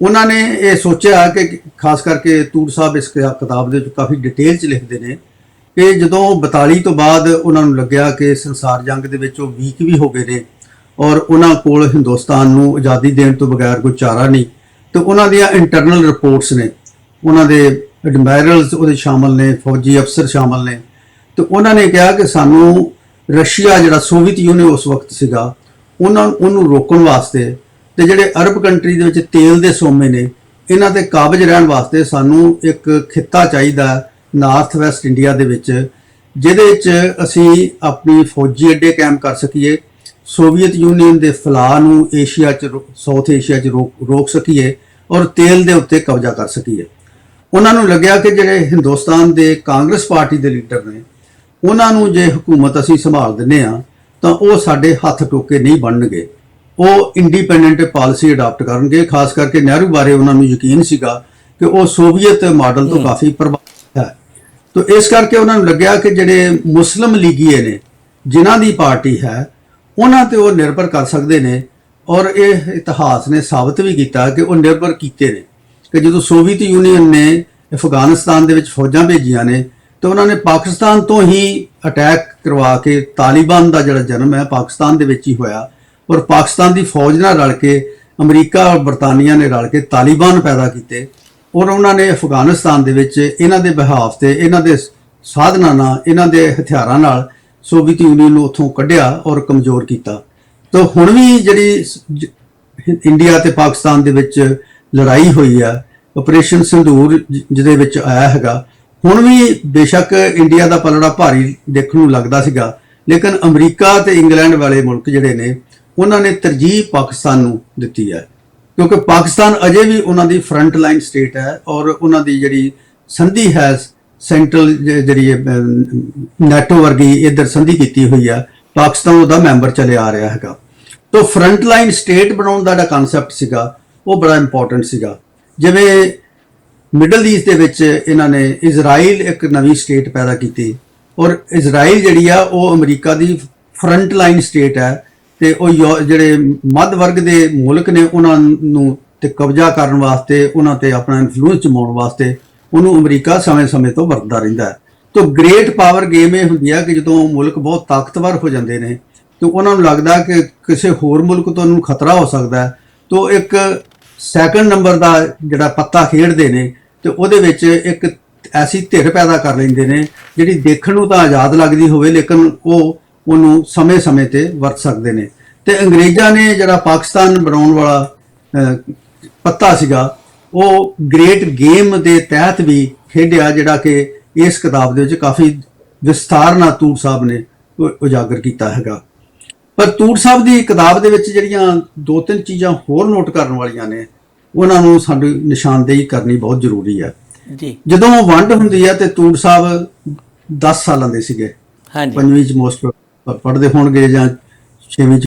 Speaker 1: ਉਹਨਾਂ ਨੇ ਇਹ ਸੋਚਿਆ ਕਿ ਖਾਸ ਕਰਕੇ ਤੂਰ ਸਾਹਿਬ ਇਸ ਕਿਆ- ਕਿਤਾਬ ਦੇ ਵਿੱਚ ਕਾਫੀ ਡਿਟੇਲ ਚ ਲਿਖਦੇ ਨੇ ਕਿ ਜਦੋਂ 42 ਤੋਂ ਬਾਅਦ ਉਹਨਾਂ ਨੂੰ ਲੱਗਿਆ ਕਿ ਸੰਸਾਰ ਜੰਗ ਦੇ ਵਿੱਚ ਉਹ ਵੀਕ ਵੀ ਹੋ ਗਏ ਨੇ ਔਰ ਉਹਨਾਂ ਕੋਲ ਹਿੰਦੁਸਤਾਨ ਨੂੰ ਆਜ਼ਾਦੀ ਦੇਣ ਤੋਂ ਬਗੈਰ ਕੋਈ ਚਾਰਾ ਨਹੀਂ ਤੇ ਉਹਨਾਂ ਦੀਆਂ ਇੰਟਰਨਲ ਰਿਪੋਰਟਸ ਨੇ। ਉਹਨਾਂ ਦੇ ਐਡਮਾਇਰਲਸ ਉਹਦੇ ਸ਼ਾਮਲ ਨੇ, ਫੌਜੀ ਅਫਸਰ ਸ਼ਾਮਲ ਨੇ। ਤੇ ਉਹਨਾਂ ਨੇ ਕਿਹਾ ਕਿ ਸਾਨੂੰ ਰਸ਼ੀਆ ਜਿਹੜਾ ਸੋਵੀਅਤ ਯੂਨੀਅਨ ਉਸ ਵਕਤ ਸੀਗਾ, ਉਹਨਾਂ ਉਹਨੂੰ ਰੋਕਣ ਵਾਸਤੇ ਤੇ ਜਿਹੜੇ ਅਰਬ ਕੰਟਰੀ ਦੇ ਵਿੱਚ ਤੇਲ ਦੇ ਸੋਮੇ ਨੇ, ਇਹਨਾਂ ਤੇ ਕਾਬਜ ਰਹਿਣ ਵਾਸਤੇ ਸਾਨੂੰ ਇੱਕ ਖਿੱਤਾ ਚਾਹੀਦਾ ਨਾਰਥ ਵੈਸਟ ਇੰਡੀਆ ਦੇ ਵਿੱਚ, ਜਿਹਦੇ ਵਿੱਚ ਅਸੀਂ ਆਪਣੀ ਫੌਜੀ ਅੱਡੇ ਕਾਇਮ ਕਰ ਸਕੀਏ। ਸੋਵੀਅਤ ਯੂਨੀਅਨ ਦੇ ਫੈਲਾਅ ਨੂੰ ਏਸ਼ੀਆ ਚ ਸਾਊਥ ਏਸ਼ੀਆ ਚ ਰੋਕ ਰੋਕ ਸਕੀਏ ਔਰ ਤੇਲ ਦੇ ਉੱਤੇ ਕਬਜ਼ਾ ਕਰ ਸਕੀਏ। ਉਹਨਾਂ ਨੂੰ ਲੱਗਿਆ ਕਿ ਜਿਹੜੇ ਹਿੰਦੁਸਤਾਨ ਦੇ ਕਾਂਗਰਸ ਪਾਰਟੀ ਦੇ ਲੀਡਰ ਨੇ ਉਹਨਾਂ ਨੂੰ ਜੇ ਹਕੂਮਤ ਅਸੀਂ ਸੰਭਾਲ ਦਿੰਨੇ ਆ ਤਾਂ ਉਹ ਸਾਡੇ ਹੱਥ ਟੋਕੇ ਨਹੀਂ ਬਣਨਗੇ। ਉਹ ਇੰਡੀਪੈਂਡੈਂਟ ਪਾਲਿਸੀ ਅਡਾਪਟ ਕਰਨਗੇ ਖਾਸ ਕਰਕੇ ਨਹਿਰੂ ਬਾਰੇ ਉਹਨਾਂ ਨੂੰ ਯਕੀਨ ਸੀਗਾ ਕਿ ਉਹ ਸੋਵੀਅਤ ਮਾਡਲ ਤੋਂ ਕਾਫੀ ਪ੍ਰਭਾਵਿਤ ਹੈ। ਤੋ ਇਸ ਕਰਕੇ ਉਹਨਾਂ ਨੂੰ ਲੱਗਿਆ ਕਿ ਜਿਹੜੇ ਮੁਸਲਮ ਲੀਗੀਏ ਨੇ ਜਿਨ੍ਹਾਂ ਦੀ ਪਾਰਟੀ ਹੈ ਉਹਨਾਂ ਤੇ ਉਹ ਨਿਰਭਰ ਕਰ ਸਕਦੇ ਨੇ ਔਰ ਇਹ ਇਤਿਹਾਸ ਨੇ ਸਾਬਤ ਵੀ ਕੀਤਾ ਕਿ ਉਹ ਨਿਰਭਰ ਕੀਤੇ ਨੇ ਕਿ ਜਦੋਂ ਸੋਵੀਅਤ ਯੂਨੀਅਨ ਨੇ ਅਫਗਾਨਿਸਤਾਨ ਦੇ ਵਿੱਚ ਫੌਜਾਂ ਭੇਜੀਆਂ ਨੇ ਤੇ ਉਹਨਾਂ ਨੇ ਪਾਕਿਸਤਾਨ ਤੋਂ ਹੀ ਅਟੈਕ ਕਰਵਾ ਕੇ ਤਾਲਿਬਾਨ ਦਾ ਜਿਹੜਾ ਜਨਮ ਹੈ ਪਾਕਿਸਤਾਨ ਦੇ ਵਿੱਚ ਹੀ ਹੋਇਆ ਔਰ ਪਾਕਿਸਤਾਨ ਦੀ ਫੌਜ ਨਾਲ ਰਲ ਕੇ ਅਮਰੀਕਾ ਔਰ ਬਰਤਾਨੀਆ ਨੇ ਰਲ ਕੇ ਤਾਲਿਬਾਨ ਪੈਦਾ ਕੀਤੇ ਔਰ ਉਹਨਾਂ ਨੇ ਅਫਗਾਨਿਸਤਾਨ ਦੇ ਵਿੱਚ ਇਹਨਾਂ ਦੇ ਬਹਾਵ ਤੇ ਇਹਨਾਂ ਦੇ ਸਾਧਨਾਂ ਨਾਲ, ਇਹਨਾਂ ਦੇ ਹਥਿਆਰਾਂ ਨਾਲ ਸੋਵੀਅਤ ਯੂਨੀਅਨ ਨੂੰ ਉੱਥੋਂ ਕੱਢਿਆ ਔਰ ਕਮਜ਼ੋਰ ਕੀਤਾ। ਤਾਂ ਹੁਣ ਵੀ ਜਿਹੜੀ ਇੰਡੀਆ ਤੇ ਪਾਕਿਸਤਾਨ ਦੇ ਵਿੱਚ ਲੜਾਈ ਹੋਈ ਆ, ਆਪਰੇਸ਼ਨ ਸਿੰਧੂਰ ਜਿਹਦੇ ਵਿੱਚ ਆਇਆ ਹੈਗਾ, ਹੁਣ ਵੀ ਬੇਸ਼ੱਕ ਇੰਡੀਆ ਦਾ ਪਲੜਾ ਭਾਰੀ ਦੇਖਣ ਨੂੰ ਲੱਗਦਾ ਸੀਗਾ, ਲੇਕਿਨ ਅਮਰੀਕਾ ਤੇ ਇੰਗਲੈਂਡ ਵਾਲੇ ਮੁਲਕ ਜਿਹੜੇ ਨੇ, ਉਹਨਾਂ ਨੇ ਤਰਜੀਹ ਪਾਕਿਸਤਾਨ ਨੂੰ ਦਿੱਤੀ ਹੈ। ਕਿਉਂਕਿ ਪਾਕਿਸਤਾਨ ਅਜੇ ਵੀ ਉਹਨਾਂ ਦੀ ਫਰੰਟ ਲਾਈਨ ਸਟੇਟ ਹੈ ਔਰ ਉਹਨਾਂ ਦੀ ਜਿਹੜੀ ਸੰਧੀ ਹੈ ਸੈਂਟਰਲ ਜ- ਜਿਹੜੀ ਨੈਟੋ ਵਰਗੀ ਇਧਰ ਸੰਧੀ ਕੀਤੀ ਹੋਈ ਆ, ਪਾਕਿਸਤਾਨ ਉਹਦਾ ਮੈਂਬਰ ਚਲੇ ਆ ਰਿਹਾ ਹੈਗਾ। ਤੋਂ ਫਰੰਟ ਲਾਈਨ ਸਟੇਟ ਬਣਾਉਣ ਦਾ ਜਿਹੜਾ ਕਨਸੈਪਟ ਸੀਗਾ, ਉਹ ਬੜਾ ਇੰਪੋਰਟੈਂਟ ਸੀਗਾ। ਜਿਵੇਂ ਮਿਡਲ ਈਸਟ ਦੇ ਵਿੱਚ ਇਹਨਾਂ ਨੇ ਇਜ਼ਰਾਈਲ ਇੱਕ ਨਵੀਂ ਸਟੇਟ ਪੈਦਾ ਕੀਤੀ ਔਰ ਇਜ਼ਰਾਈਲ ਜਿਹੜੀ ਆ, ਉਹ ਅਮਰੀਕਾ ਦੀ ਫਰੰਟ ਲਾਈਨ ਸਟੇਟ ਹੈ ਤੇ ਉਹ ਯੂ- ਜਿਹੜੇ ਮੱਧ ਵਰਗ ਦੇ ਮੁਲਕ ਨੇ ਉਹਨਾਂ ਨੂੰ ਤੇ ਕਬਜ਼ਾ ਕਰਨ ਵਾਸਤੇ, ਉਹਨਾਂ ਤੇ ਆਪਣਾ ਇਨਫਲੂਐਂਸ ਜਮਾਉਣ ਵਾਸਤੇ ਉਹਨੂੰ ਅਮਰੀਕਾ ਸਮੇਂ-ਸਮੇਂ ਤੋਂ ਵਰਤਦਾ ਰਹਿੰਦਾ ਹੈ। ਤੋਂ ਗ੍ਰੇਟ ਪਾਵਰ ਗੇਮ ਇਹ ਹੁੰਦੀ ਹੈ ਕਿ ਜਦੋਂ ਮੁਲਕ ਬਹੁਤ ਤਾਕਤਵਰ ਹੋ ਜਾਂਦੇ ਨੇ, ਤੇ ਉਹਨਾਂ ਨੂੰ ਲੱਗਦਾ ਕਿ ਕਿਸੇ ਹੋਰ ਮੁਲਕ ਤੋਂ ਉਹਨੂੰ ਖਤਰਾ ਹੋ ਸਕਦਾ ਹੈ। ਤੋਂ ਇੱਕ ਸੈਕੰਡ ਨੰਬਰ ਦਾ ਜਿਹੜਾ ਪੱਤਾ ਖੇਡਦੇ ਨੇ, ਤੇ ਉਹਦੇ ਵਿੱਚ ਇੱਕ ਐਸੀ ਧਿਰ ਪੈਦਾ ਕਰ ਲੈਂਦੇ ਨੇ, ਜਿਹੜੀ ਦੇਖਣ ਨੂੰ ਤਾਂ ਆਜ਼ਾਦ ਲੱਗਦੀ ਹੋਵੇ, ਲੇਕਿਨ ਉਹ ਉਹਨੂੰ ਸਮੇਂ-ਸਮੇਂ ਤੇ ਵਰਤ ਸਕਦੇ ਨੇ। ਤੇ ਅੰਗਰੇਜ਼ਾਂ ਨੇ ਜਿਹੜਾ ਪਾਕਿਸਤਾਨ ਬਣਾਉਣ ਵਾਲਾ ਪੱਤਾ ਸੀਗਾ ਉਹ ਗ੍ਰੇਟ ਗੇਮ ਦੇ ਤਹਿਤ ਵੀ ਖੇਡਿਆ ਜਿਹੜਾ ਕਿ ਇਸ ਕਿਤਾਬ ਦੇ ਵਿੱਚ ਕਾਫੀ ਵਿਸਥਾਰ ਨਾਲ ਤੂਰ ਸਾਹਿਬ ਨੇ ਉਜਾਗਰ ਕੀਤਾ ਹੈਗਾ। ਪਰ ਤੂਰ ਸਾਹਿਬ ਦੀ ਕਿਤਾਬ ਦੇ ਵਿੱਚ ਜਿਹੜੀਆਂ ਦੋ ਤਿੰਨ ਚੀਜ਼ਾਂ ਹੋਰ ਨੋਟ ਕਰਨ ਵਾਲੀਆਂ ਨੇ ਉਹਨਾਂ ਨੂੰ ਸਾਡੀ ਨਿਸ਼ਾਨਦੇਹੀ ਕਰਨੀ ਬਹੁਤ ਜ਼ਰੂਰੀ ਹੈ।
Speaker 2: ਜੀ।
Speaker 1: ਜਦੋਂ ਵੰਡ ਹੁੰਦੀ ਹੈ ਤੇ ਤੂਰ ਸਾਹਿਬ 10 ਸਾਲਾਂ ਦੇ ਸੀਗੇ।
Speaker 2: ਹਾਂਜੀ।
Speaker 1: ਪੰਜਵੀਂ ਚ ਮੋਸਟ ਪੜ੍ਹਦੇ ਹੋਣਗੇ ਜਾਂ ਛੇਵੀਂ ਚ